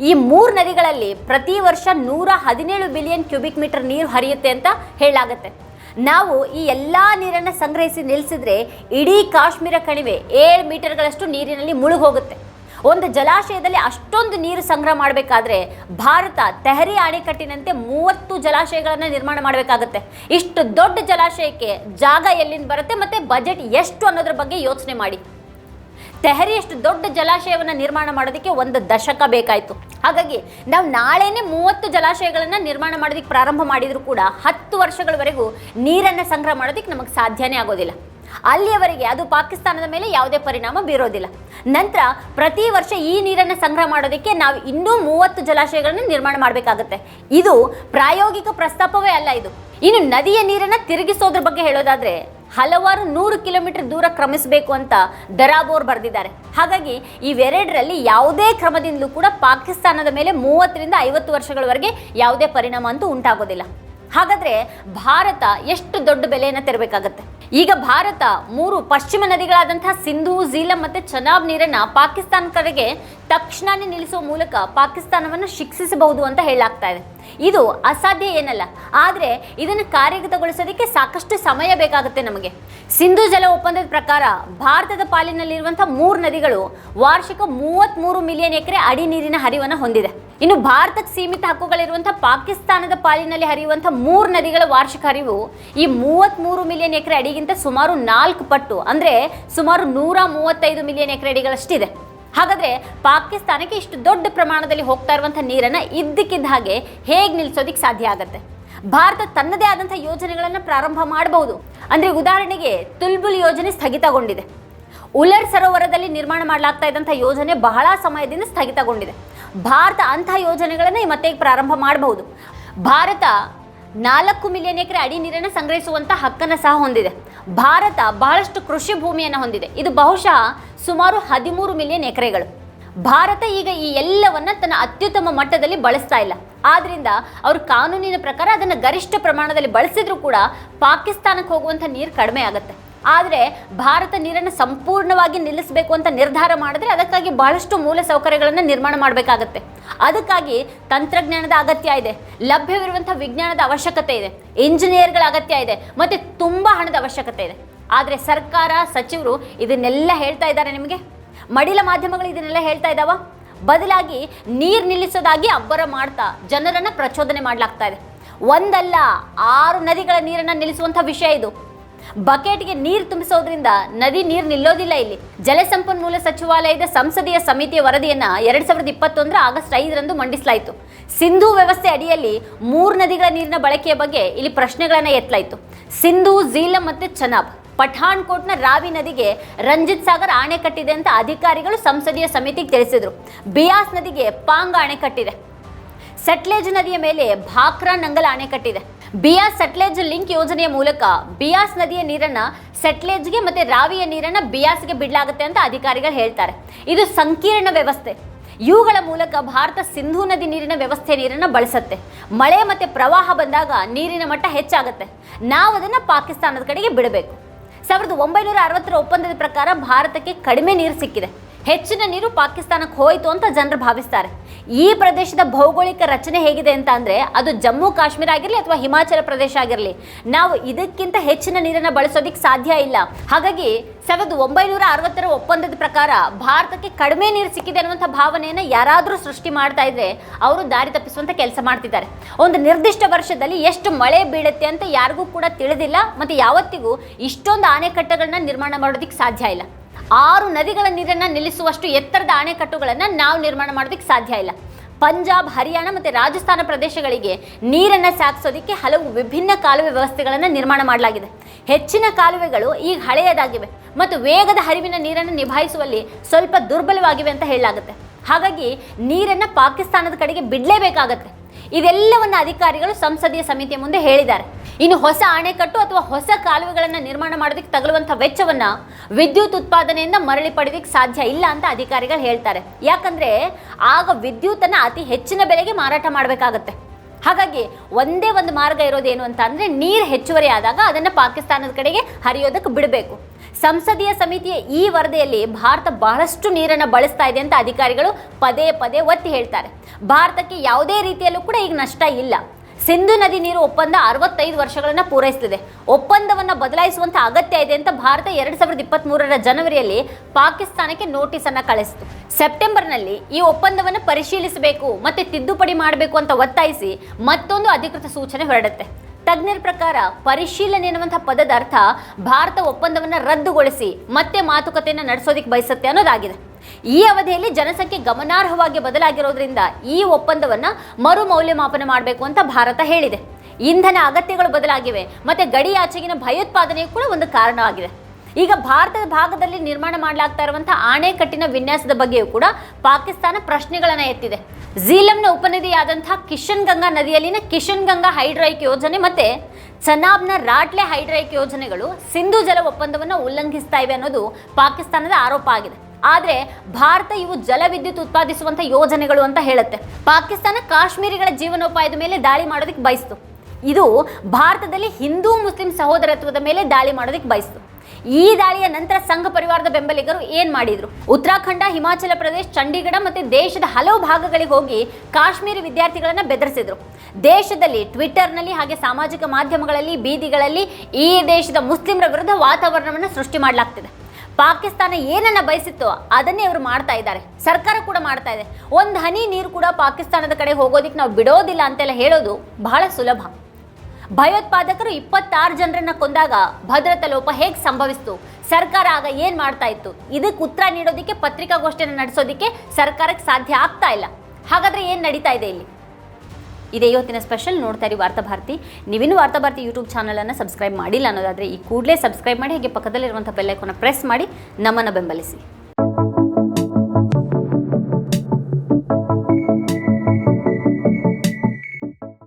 ಈ ಮೂರು ನದಿಗಳಲ್ಲಿ ಪ್ರತಿ ವರ್ಷ ನೂರ ಹದಿನೇಳು ಬಿಲಿಯನ್ ಕ್ಯೂಬಿಕ್ ಮೀಟರ್ ನೀರು ಹರಿಯುತ್ತೆ ಅಂತ ಹೇಳಾಗತ್ತೆ ನಾವು ಈ ಎಲ್ಲ ನೀರನ್ನು ಸಂಗ್ರಹಿಸಿ ನಿಲ್ಲಿಸಿದ್ರೆ ಇಡೀ ಕಾಶ್ಮೀರ ಕಣಿವೆ ಏಳು ಮೀಟರ್ಗಳಷ್ಟು ನೀರಿನಲ್ಲಿ ಮುಳುಗಿ ಹೋಗುತ್ತೆ ಒಂದು ಜಲಾಶಯದಲ್ಲಿ ಅಷ್ಟೊಂದು ನೀರು ಸಂಗ್ರಹ ಮಾಡಬೇಕಾದ್ರೆ ಭಾರತ ತೆಹರಿ ಅಣೆಕಟ್ಟಿನಂತೆ ಮೂವತ್ತು ಜಲಾಶಯಗಳನ್ನು ನಿರ್ಮಾಣ ಮಾಡಬೇಕಾಗುತ್ತೆ. ಇಷ್ಟು ದೊಡ್ಡ ಜಲಾಶಯಕ್ಕೆ ಜಾಗ ಎಲ್ಲಿಂದ ಬರುತ್ತೆ ಮತ್ತೆ ಬಜೆಟ್ ಎಷ್ಟು ಅನ್ನೋದ್ರ ಬಗ್ಗೆ ಯೋಚನೆ ಮಾಡಿ. ತೆಹರಿಯಷ್ಟು ದೊಡ್ಡ ಜಲಾಶಯವನ್ನು ನಿರ್ಮಾಣ ಮಾಡೋದಕ್ಕೆ ಒಂದು ದಶಕ ಬೇಕಾಯಿತು. ಹಾಗಾಗಿ ನಾವು ನಾಳೆನೇ ಮೂವತ್ತು ಜಲಾಶಯಗಳನ್ನು ನಿರ್ಮಾಣ ಮಾಡೋದಕ್ಕೆ ಪ್ರಾರಂಭ ಮಾಡಿದರೂ ಕೂಡ ಹತ್ತು ವರ್ಷಗಳವರೆಗೂ ನೀರನ್ನು ಸಂಗ್ರಹ ಮಾಡೋದಕ್ಕೆ ನಮಗೆ ಸಾಧ್ಯನೇ ಆಗೋದಿಲ್ಲ. ಅಲ್ಲಿಯವರೆಗೆ ಅದು ಪಾಕಿಸ್ತಾನದ ಮೇಲೆ ಯಾವುದೇ ಪರಿಣಾಮ ಬೀರೋದಿಲ್ಲ. ನಂತರ ಪ್ರತಿ ವರ್ಷ ಈ ನೀರನ್ನು ಸಂಗ್ರಹ ಮಾಡೋದಕ್ಕೆ ನಾವು ಇನ್ನೂ ಮೂವತ್ತು ಜಲಾಶಯಗಳನ್ನು ನಿರ್ಮಾಣ ಮಾಡಬೇಕಾಗುತ್ತೆ. ಇದು ಪ್ರಾಯೋಗಿಕ ಪ್ರಸ್ತಾಪವೇ ಅಲ್ಲ ಇದು. ಇನ್ನು ನದಿಯ ನೀರನ್ನು ತಿರುಗಿಸೋದ್ರ ಬಗ್ಗೆ ಹೇಳೋದಾದ್ರೆ ಹಲವಾರು ನೂರು ಕಿಲೋಮೀಟರ್ ದೂರ ಕ್ರಮಿಸಬೇಕು ಅಂತ ದರಾಬೋರ್ ಬರೆದಿದ್ದಾರೆ. ಹಾಗಾಗಿ ಇವೆರಡರಲ್ಲಿ ಯಾವುದೇ ಕ್ರಮದಿಂದಲೂ ಕೂಡ ಪಾಕಿಸ್ತಾನದ ಮೇಲೆ ಮೂವತ್ತರಿಂದ ಐವತ್ತು ವರ್ಷಗಳವರೆಗೆ ಯಾವುದೇ ಪರಿಣಾಮ ಅಂತೂ ಉಂಟಾಗೋದಿಲ್ಲ. ಹಾಗಾದ್ರೆ ಭಾರತ ಎಷ್ಟು ದೊಡ್ಡ ಬೆಲೆಯನ್ನು ತೆರಬೇಕಾಗತ್ತೆ? ಈಗ ಭಾರತ ಮೂರು ಪಶ್ಚಿಮ ನದಿಗಳಾದಂತಹ ಸಿಂಧು, ಝೀಲಂ ಮತ್ತೆ ಚನಾಬ್ ನೀರನ್ನ ಪಾಕಿಸ್ತಾನ ಕಡೆಗೆ ತಕ್ಷಣನೇ ನಿಲ್ಲಿಸುವ ಮೂಲಕ ಪಾಕಿಸ್ತಾನವನ್ನು ಶಿಕ್ಷಿಸಬಹುದು ಅಂತ ಹೇಳಲಾಗ್ತಾ ಇದೆ. ಇದು ಅಸಾಧ್ಯ ಏನಲ್ಲ, ಆದರೆ ಇದನ್ನು ಕಾರ್ಯಗತಗೊಳಿಸೋದಕ್ಕೆ ಸಾಕಷ್ಟು ಸಮಯ ಬೇಕಾಗುತ್ತೆ ನಮಗೆ. ಸಿಂಧು ಜಲ ಒಪ್ಪಂದದ ಪ್ರಕಾರ ಭಾರತದ ಪಾಲಿನಲ್ಲಿರುವಂಥ ಮೂರು ನದಿಗಳು ವಾರ್ಷಿಕ ಮೂವತ್ತ್ಮೂರು ಮಿಲಿಯನ್ ಎಕರೆ ಅಡಿ ನೀರಿನ ಹರಿವನ್ನು ಹೊಂದಿದೆ. ಇನ್ನು ಭಾರತಕ್ಕೆ ಸೀಮಿತ ಹಕ್ಕುಗಳಿರುವಂಥ ಪಾಕಿಸ್ತಾನದ ಪಾಲಿನಲ್ಲಿ ಹರಿಯುವಂಥ ಮೂರು ನದಿಗಳ ವಾರ್ಷಿಕ ಹರಿವು ಈ ಮೂವತ್ತ್ಮೂರು ಮಿಲಿಯನ್ ಎಕರೆ ಅಡಿಗಿಂತ ಸುಮಾರು ನಾಲ್ಕು ಪಟ್ಟು, ಅಂದರೆ ಸುಮಾರು ನೂರ ಮೂವತ್ತೈದು ಮಿಲಿಯನ್ ಎಕರೆ ಅಡಿಗಳಷ್ಟಿದೆ. ಹಾಗಾದ್ರೆ ಪಾಕಿಸ್ತಾನಕ್ಕೆ ಇಷ್ಟು ದೊಡ್ಡ ಪ್ರಮಾಣದಲ್ಲಿ ಹೋಗ್ತಾ ಇರುವಂಥ ನೀರನ್ನ ಇದ್ದಕ್ಕಿದ್ದ ಹಾಗೆ ಹೇಗೆ ನಿಲ್ಲಿಸೋದಕ್ಕೆ ಸಾಧ್ಯ ಆಗತ್ತೆ? ಭಾರತ ತನ್ನದೇ ಆದಂಥ ಯೋಜನೆಗಳನ್ನು ಪ್ರಾರಂಭ ಮಾಡಬಹುದು ಅಂದ್ರೆ ಉದಾಹರಣೆಗೆ ತುಲ್ಬುಲ್ ಯೋಜನೆ ಸ್ಥಗಿತಗೊಂಡಿದೆ. ಉಲರ್ ಸರೋವರದಲ್ಲಿ ನಿರ್ಮಾಣ ಮಾಡಲಾಗ್ತಾ ಇದ್ದಂಥ ಯೋಜನೆ ಬಹಳ ಸಮಯದಿಂದ ಸ್ಥಗಿತಗೊಂಡಿದೆ. ಭಾರತ ಅಂತಹ ಯೋಜನೆಗಳನ್ನು ಮತ್ತೆ ಪ್ರಾರಂಭ ಮಾಡಬಹುದು. ಭಾರತ ನಾಲ್ಕು ಮಿಲಿಯನ್ ಎಕರೆ ಅಡಿ ನೀರನ್ನು ಸಂಗ್ರಹಿಸುವಂಥ ಹಕ್ಕನ್ನು ಸಹ ಹೊಂದಿದೆ. ಭಾರತ ಬಹಳಷ್ಟು ಕೃಷಿ ಭೂಮಿಯನ್ನು ಹೊಂದಿದೆ. ಇದು ಬಹುಶಃ ಸುಮಾರು ಹದಿಮೂರು ಮಿಲಿಯನ್ ಎಕರೆಗಳು. ಭಾರತ ಈಗ ಈ ಎಲ್ಲವನ್ನ ತನ್ನ ಅತ್ಯುತ್ತಮ ಮಟ್ಟದಲ್ಲಿ ಬಳಸ್ತಾ ಇಲ್ಲ. ಆದ್ದರಿಂದ ಅವರು ಕಾನೂನಿನ ಪ್ರಕಾರ ಅದನ್ನು ಗರಿಷ್ಠ ಪ್ರಮಾಣದಲ್ಲಿ ಬಳಸಿದ್ರು ಕೂಡ ಪಾಕಿಸ್ತಾನಕ್ಕೆ ಹೋಗುವಂಥ ನೀರು ಕಡಿಮೆ ಆಗುತ್ತೆ. ಆದರೆ ಭಾರತ ನೀರನ್ನು ಸಂಪೂರ್ಣವಾಗಿ ನಿಲ್ಲಿಸಬೇಕು ಅಂತ ನಿರ್ಧಾರ ಮಾಡಿದ್ರೆ ಅದಕ್ಕಾಗಿ ಬಹಳಷ್ಟು ಮೂಲ ಸೌಕರ್ಯಗಳನ್ನು ನಿರ್ಮಾಣ ಮಾಡಬೇಕಾಗತ್ತೆ. ಅದಕ್ಕಾಗಿ ತಂತ್ರಜ್ಞಾನದ ಅಗತ್ಯ ಇದೆ. ಲಭ್ಯವಿರುವಂಥ ವಿಜ್ಞಾನದ ಅವಶ್ಯಕತೆ ಇದೆ. ಇಂಜಿನಿಯರ್ಗಳ ಅಗತ್ಯ ಇದೆ. ಮತ್ತು ತುಂಬ ಹಣದ ಅವಶ್ಯಕತೆ ಇದೆ. ಆದರೆ ಸರ್ಕಾರ, ಸಚಿವರು ಇದನ್ನೆಲ್ಲ ಹೇಳ್ತಾ ಇದ್ದಾರೆ ನಿಮಗೆ? ಮಡಿಲ ಮಾಧ್ಯಮಗಳು ಇದನ್ನೆಲ್ಲ ಹೇಳ್ತಾ ಇದ್ದಾವ? ಬದಲಾಗಿ ನೀರು ನಿಲ್ಲಿಸೋದಾಗಿ ಅಬ್ಬರ ಮಾಡ್ತಾ ಜನರನ್ನು ಪ್ರಚೋದನೆ ಮಾಡಲಾಗ್ತಾ ಇದೆ. ಒಂದಲ್ಲ, ಆರು ನದಿಗಳ ನೀರನ್ನು ನಿಲ್ಲಿಸುವಂಥ ವಿಷಯ ಇದು. ಬಕೆಟ್ಗೆ ನೀರು ತುಂಬಿಸೋದ್ರಿಂದ ನದಿ ನೀರು ನಿಲ್ಲೋದಿಲ್ಲ ಇಲ್ಲಿ. ಜಲಸಂಪನ್ಮೂಲ ಸಚಿವಾಲಯದ ಸಂಸದೀಯ ಸಮಿತಿಯ ವರದಿಯನ್ನ ಎರಡ್ ಸಾವಿರದ ಇಪ್ಪತ್ತೊಂದರ ಆಗಸ್ಟ್ ಐದರಂದು ಮಂಡಿಸಲಾಯಿತು. ಸಿಂಧೂ ವ್ಯವಸ್ಥೆ ಅಡಿಯಲ್ಲಿ ಮೂರು ನದಿಗಳ ನೀರಿನ ಬಳಕೆಯ ಬಗ್ಗೆ ಇಲ್ಲಿ ಪ್ರಶ್ನೆಗಳನ್ನು ಎತ್ತಲಾಯಿತು. ಸಿಂಧೂ, ಝೀಲಂ ಮತ್ತು ಚನಾಬ್. ಪಠಾಣ್ಕೋಟ್ನ ರಾವಿ ನದಿಗೆ ರಂಜಿತ್ ಸಾಗರ್ ಅಣೆಕಟ್ಟಿದೆ ಅಂತ ಅಧಿಕಾರಿಗಳು ಸಂಸದೀಯ ಸಮಿತಿಗೆ ತಿಳಿಸಿದ್ರು. ಬಿಯಾಸ್ ನದಿಗೆ ಪಾಂಗ್ ಅಣೆಕಟ್ಟಿದೆ ಸಟ್ಲೇಜ್ ನದಿಯ ಮೇಲೆ ಭಾಕ್ರಾ ನಂಗಲ್ ಅಣೆಕಟ್ಟಿದೆ ಬಿಯಾಸ್ ಸಟ್ಲೇಜ್ ಲಿಂಕ್ ಯೋಜನೆಯ ಮೂಲಕ ಬಿಯಾಸ್ ನದಿಯ ನೀರನ್ನ ಸೆಟ್ಲೇಜ್ಗೆ ಮತ್ತೆ ರಾವಿಯ ನೀರನ್ನ ಬಿಯಾಸ್ಗೆ ಬಿಡಲಾಗುತ್ತೆ ಅಂತ ಅಧಿಕಾರಿಗಳು ಹೇಳ್ತಾರೆ. ಇದು ಸಂಕೀರ್ಣ ವ್ಯವಸ್ಥೆ. ಇವುಗಳ ಮೂಲಕ ಭಾರತ ಸಿಂಧೂ ನದಿ ನೀರಿನ ವ್ಯವಸ್ಥೆ ನೀರನ್ನು ಬಳಸುತ್ತೆ. ಮಳೆ ಮತ್ತೆ ಪ್ರವಾಹ ಬಂದಾಗ ನೀರಿನ ಮಟ್ಟ ಹೆಚ್ಚಾಗುತ್ತೆ. ನಾವು ಅದನ್ನು ಪಾಕಿಸ್ತಾನದ ಕಡೆಗೆ ಬಿಡಬೇಕು. ಸಾವಿರದ ಒಂಬೈನೂರ ಅರವತ್ತರ ಒಪ್ಪಂದದ ಪ್ರಕಾರ ಭಾರತಕ್ಕೆ ಕಡಿಮೆ ನೀರು ಸಿಕ್ಕಿದೆ. ಹೆಚ್ಚಿನ ನೀರು ಪಾಕಿಸ್ತಾನಕ್ಕೆ ಹೋಯಿತು ಅಂತ ಜನರು ಭಾವಿಸ್ತಾರೆ. ಈ ಪ್ರದೇಶದ ಭೌಗೋಳಿಕ ರಚನೆ ಹೇಗಿದೆ ಅಂತ ಅಂದರೆ ಅದು ಜಮ್ಮು ಕಾಶ್ಮೀರ ಆಗಿರಲಿ ಅಥವಾ ಹಿಮಾಚಲ ಪ್ರದೇಶ ಆಗಿರಲಿ, ನಾವು ಇದಕ್ಕಿಂತ ಹೆಚ್ಚಿನ ನೀರನ್ನು ಬಳಸೋದಕ್ಕೆ ಸಾಧ್ಯ ಇಲ್ಲ. ಹಾಗಾಗಿ ಸಾವಿರದ ಒಂಬೈನೂರ ಅರವತ್ತರ ಒಪ್ಪಂದದ ಪ್ರಕಾರ ಭಾರತಕ್ಕೆ ಕಡಿಮೆ ನೀರು ಸಿಕ್ಕಿದೆ ಅನ್ನುವಂಥ ಭಾವನೆಯನ್ನು ಯಾರಾದರೂ ಸೃಷ್ಟಿ ಮಾಡ್ತಾ ಇದ್ರೆ ಅವರು ದಾರಿ ತಪ್ಪಿಸುವಂಥ ಕೆಲಸ ಮಾಡ್ತಿದ್ದಾರೆ. ಒಂದು ನಿರ್ದಿಷ್ಟ ವರ್ಷದಲ್ಲಿ ಎಷ್ಟು ಮಳೆ ಬೀಳುತ್ತೆ ಅಂತ ಯಾರಿಗೂ ಕೂಡ ತಿಳಿದಿಲ್ಲ, ಮತ್ತು ಯಾವತ್ತಿಗೂ ಇಷ್ಟೊಂದು ಅಣೆಕಟ್ಟುಗಳನ್ನ ನಿರ್ಮಾಣ ಮಾಡೋದಕ್ಕೆ ಸಾಧ್ಯ ಇಲ್ಲ. ಆರು ನದಿಗಳ ನೀರನ್ನು ನಿಲ್ಲಿಸುವಷ್ಟು ಎತ್ತರದ ಅಣೆಕಟ್ಟುಗಳನ್ನು ನಾವು ನಿರ್ಮಾಣ ಮಾಡೋದಕ್ಕೆ ಸಾಧ್ಯ ಇಲ್ಲ. ಪಂಜಾಬ್, ಹರಿಯಾಣ ಮತ್ತು ರಾಜಸ್ಥಾನ ಪ್ರದೇಶಗಳಿಗೆ ನೀರನ್ನು ಸಾಗಿಸೋದಕ್ಕೆ ಹಲವು ವಿಭಿನ್ನ ಕಾಲುವೆ ವ್ಯವಸ್ಥೆಗಳನ್ನು ನಿರ್ಮಾಣ ಮಾಡಲಾಗಿದೆ. ಹೆಚ್ಚಿನ ಕಾಲುವೆಗಳು ಈಗ ಹಳೆಯದಾಗಿವೆ ಮತ್ತು ವೇಗದ ಹರಿವಿನ ನೀರನ್ನು ನಿಭಾಯಿಸುವಲ್ಲಿ ಸ್ವಲ್ಪ ದುರ್ಬಲವಾಗಿವೆ ಅಂತ ಹೇಳಲಾಗುತ್ತೆ. ಹಾಗಾಗಿ ನೀರನ್ನು ಪಾಕಿಸ್ತಾನದ ಕಡೆಗೆ ಬಿಡಲೇಬೇಕಾಗತ್ತೆ. ಇದೆಲ್ಲವನ್ನ ಅಧಿಕಾರಿಗಳು ಸಂಸದೀಯ ಸಮಿತಿಯ ಮುಂದೆ ಹೇಳಿದ್ದಾರೆ. ಇನ್ನು ಹೊಸ ಅಣೆಕಟ್ಟು ಅಥವಾ ಹೊಸ ಕಾಲುವೆಗಳನ್ನು ನಿರ್ಮಾಣ ಮಾಡೋದಕ್ಕೆ ತಗಲುವಂಥ ವೆಚ್ಚವನ್ನು ವಿದ್ಯುತ್ ಉತ್ಪಾದನೆಯಿಂದ ಮರಳಿ ಪಡೆಯೋದಕ್ಕೆ ಸಾಧ್ಯ ಇಲ್ಲ ಅಂತ ಅಧಿಕಾರಿಗಳು ಹೇಳ್ತಾರೆ. ಯಾಕಂದರೆ ಆಗ ವಿದ್ಯುತ್ತನ್ನು ಅತಿ ಹೆಚ್ಚಿನ ಬೆಲೆಗೆ ಮಾರಾಟ ಮಾಡಬೇಕಾಗತ್ತೆ. ಹಾಗಾಗಿ ಒಂದೇ ಒಂದು ಮಾರ್ಗ ಇರೋದೇನು ಅಂತ ಅಂದರೆ ನೀರು ಹೆಚ್ಚುವರಿ ಆದಾಗ ಅದನ್ನು ಪಾಕಿಸ್ತಾನದ ಕಡೆಗೆ ಹರಿಯೋದಕ್ಕೆ ಬಿಡಬೇಕು. ಸಂಸದೀಯ ಸಮಿತಿಯ ಈ ವರದಿಯಲ್ಲಿ ಭಾರತ ಬಹಳಷ್ಟು ನೀರನ್ನು ಬಳಸ್ತಾ ಇದೆ ಅಂತ ಅಧಿಕಾರಿಗಳು ಪದೇ ಪದೇ ಒತ್ತಿ ಹೇಳ್ತಾರೆ. ಭಾರತಕ್ಕೆ ಯಾವುದೇ ರೀತಿಯಲ್ಲೂ ಕೂಡ ಈಗ ನಷ್ಟ ಇಲ್ಲ. ಸಿಂಧು ನದಿ ನೀರು ಒಪ್ಪಂದ ಅರವತ್ತೈದು ವರ್ಷಗಳನ್ನು ಪೂರೈಸುತ್ತಿದೆ ಒಪ್ಪಂದವನ್ನು ಬದಲಾಯಿಸುವಂಥ ಅಗತ್ಯ ಇದೆ ಅಂತ ಭಾರತ ಎರಡು ಸಾವಿರದ ಇಪ್ಪತ್ತ್ಮೂರರ ಜನವರಿಯಲ್ಲಿ ಪಾಕಿಸ್ತಾನಕ್ಕೆ ನೋಟಿಸನ್ನು ಕಳಿಸಿತು. ಸೆಪ್ಟೆಂಬರ್ನಲ್ಲಿ ಈ ಒಪ್ಪಂದವನ್ನು ಪರಿಶೀಲಿಸಬೇಕು ಮತ್ತು ತಿದ್ದುಪಡಿ ಮಾಡಬೇಕು ಅಂತ ಒತ್ತಾಯಿಸಿ ಮತ್ತೊಂದು ಅಧಿಕೃತ ಸೂಚನೆ ಹೊರಡುತ್ತೆ. ತಜ್ಞರ ಪ್ರಕಾರ ಪರಿಶೀಲನೆ ಎನ್ನುವಂಥ ಪದದ ಅರ್ಥ ಭಾರತ ಒಪ್ಪಂದವನ್ನು ರದ್ದುಗೊಳಿಸಿ ಮತ್ತೆ ಮಾತುಕತೆಯನ್ನು ನಡೆಸೋದಿಕ್ಕೆ ಬಯಸುತ್ತೆ ಅನ್ನೋದಾಗಿದೆ. ಈ ಅವಧಿಯಲ್ಲಿ ಜನಸಂಖ್ಯೆ ಗಮನಾರ್ಹವಾಗಿ ಬದಲಾಗಿರೋದ್ರಿಂದ ಈ ಒಪ್ಪಂದವನ್ನು ಮರು ಮೌಲ್ಯಮಾಪನ ಮಾಡಬೇಕು ಅಂತ ಭಾರತ ಹೇಳಿದೆ. ಇಂಧನ ಅಗತ್ಯಗಳು ಬದಲಾಗಿವೆ, ಮತ್ತೆ ಗಡಿಯಾಚೆಗಿನ ಭಯೋತ್ಪಾದನೆಯೂ ಕೂಡ ಒಂದು ಕಾರಣವಾಗಿದೆ. ಈಗ ಭಾರತದ ಭಾಗದಲ್ಲಿ ನಿರ್ಮಾಣ ಮಾಡಲಾಗ್ತಾ ಇರುವಂತಹ ಆಣೆಕಟ್ಟಿನ ವಿನ್ಯಾಸದ ಬಗ್ಗೆಯೂ ಕೂಡ ಪಾಕಿಸ್ತಾನ ಪ್ರಶ್ನೆಗಳನ್ನು ಎತ್ತಿದೆ. ಝೀಲಂನ ಉಪನದಿಯಾದಂತಹ ಕಿಶನ್ ಗಂಗಾ ನದಿಯಲ್ಲಿನ ಕಿಶನ್ ಗಂಗಾ ಹೈಡ್ರೈಕ್ ಯೋಜನೆ ಮತ್ತೆ ಚನಾಬ್ನ ರಾಟ್ಲೆ ಹೈಡ್ರೈಕ್ ಯೋಜನೆಗಳು ಸಿಂಧು ಜಲ ಒಪ್ಪಂದವನ್ನು ಉಲ್ಲಂಘಿಸ್ತಾ ಇವೆ ಅನ್ನೋದು ಪಾಕಿಸ್ತಾನದ ಆರೋಪ ಆಗಿದೆ. ಆದರೆ ಭಾರತ ಇವು ಜಲವಿದ್ಯುತ್ ಉತ್ಪಾದಿಸುವಂಥ ಯೋಜನೆಗಳು ಅಂತ ಹೇಳುತ್ತೆ. ಪಾಕಿಸ್ತಾನ ಕಾಶ್ಮೀರಿಗಳ ಜೀವನೋಪಾಯದ ಮೇಲೆ ದಾಳಿ ಮಾಡೋದಕ್ಕೆ ಬಯಸ್ತು. ಇದು ಭಾರತದಲ್ಲಿ ಹಿಂದೂ ಮುಸ್ಲಿಂ ಸಹೋದರತ್ವದ ಮೇಲೆ ದಾಳಿ ಮಾಡೋದಕ್ಕೆ ಬಯಸ್ತು. ಈ ದಾಳಿಯ ನಂತರ ಸಂಘ ಪರಿವಾರದ ಬೆಂಬಲಿಗರು ಏನ್ ಮಾಡಿದ್ರು? ಉತ್ತರಾಖಂಡ, ಹಿಮಾಚಲ ಪ್ರದೇಶ, ಚಂಡೀಗಢ ಮತ್ತೆ ದೇಶದ ಹಲವು ಭಾಗಗಳಿಗೆ ಹೋಗಿ ಕಾಶ್ಮೀರಿ ವಿದ್ಯಾರ್ಥಿಗಳನ್ನ ಬೆದರಿಸಿದ್ರು. ದೇಶದಲ್ಲಿ ಟ್ವಿಟ್ಟರ್ನಲ್ಲಿ ಹಾಗೆ ಸಾಮಾಜಿಕ ಮಾಧ್ಯಮಗಳಲ್ಲಿ, ಬೀದಿಗಳಲ್ಲಿ ಈ ದೇಶದ ಮುಸ್ಲಿಮರ ವಿರುದ್ಧ ವಾತಾವರಣವನ್ನು ಸೃಷ್ಟಿ ಮಾಡಲಾಗ್ತಿದೆ. ಪಾಕಿಸ್ತಾನ ಏನನ್ನ ಬಯಸಿತ್ತೋ ಅದನ್ನೇ ಅವರು ಮಾಡ್ತಾ ಇದ್ದಾರೆ. ಸರ್ಕಾರ ಕೂಡ ಮಾಡ್ತಾ ಇದೆ. ಒಂದು ಹನಿ ನೀರು ಕೂಡ ಪಾಕಿಸ್ತಾನದ ಕಡೆ ಹೋಗೋದಿಕ್ಕೆ ನಾವು ಬಿಡೋದಿಲ್ಲ ಅಂತೆಲ್ಲ ಹೇಳೋದು ಬಹಳ ಸುಲಭ. ಭಯೋತ್ಪಾದಕರು ಇಪ್ಪತ್ತಾರು ಜನರನ್ನ ಕೊಂದಾಗ ಭದ್ರತಾ ಲೋಪ ಹೇಗೆ ಸಂಭವಿಸ್ತು? ಸರ್ಕಾರ ಆಗ ಏನ್ ಮಾಡ್ತಾ ಇತ್ತು? ಇದಕ್ಕೆ ಉತ್ತರ ನೀಡೋದಕ್ಕೆ, ಪತ್ರಿಕಾಗೋಷ್ಠಿಯನ್ನು ನಡೆಸೋದಕ್ಕೆ ಸರ್ಕಾರಕ್ಕೆ ಸಾಧ್ಯ ಆಗ್ತಾ ಇಲ್ಲ. ಹಾಗಾದ್ರೆ ಏನ್ ನಡೀತಾ ಇದೆ ಇಲ್ಲಿ? ಇದೇ ಇವತ್ತಿನ ಸ್ಪೆಷಲ್ ನೋಡ್ತಾ ಇರಿ ವಾರ್ತಾಭಾರತಿ ನೀವಿನ್ನೂ ವಾರ್ತಾಭಾರತಿ ಯೂಟ್ಯೂಬ್ ಚಾನಲನ್ನು ಸಬ್ಸ್ಕ್ರೈಬ್ ಮಾಡಿಲ್ಲ ಅನ್ನೋದಾದ್ರೆ ಈ ಕೂಡಲೇ ಸಬ್ಸ್ಕ್ರೈಬ್ ಮಾಡಿ, ಹಾಗೆ ಪಕ್ಕದಲ್ಲಿರುವಂಥ ಬೆಲ್ಲೈಕೋನ ಪ್ರೆಸ್ ಮಾಡಿ ನಮ್ಮನ್ನು ಬೆಂಬಲಿಸಿ.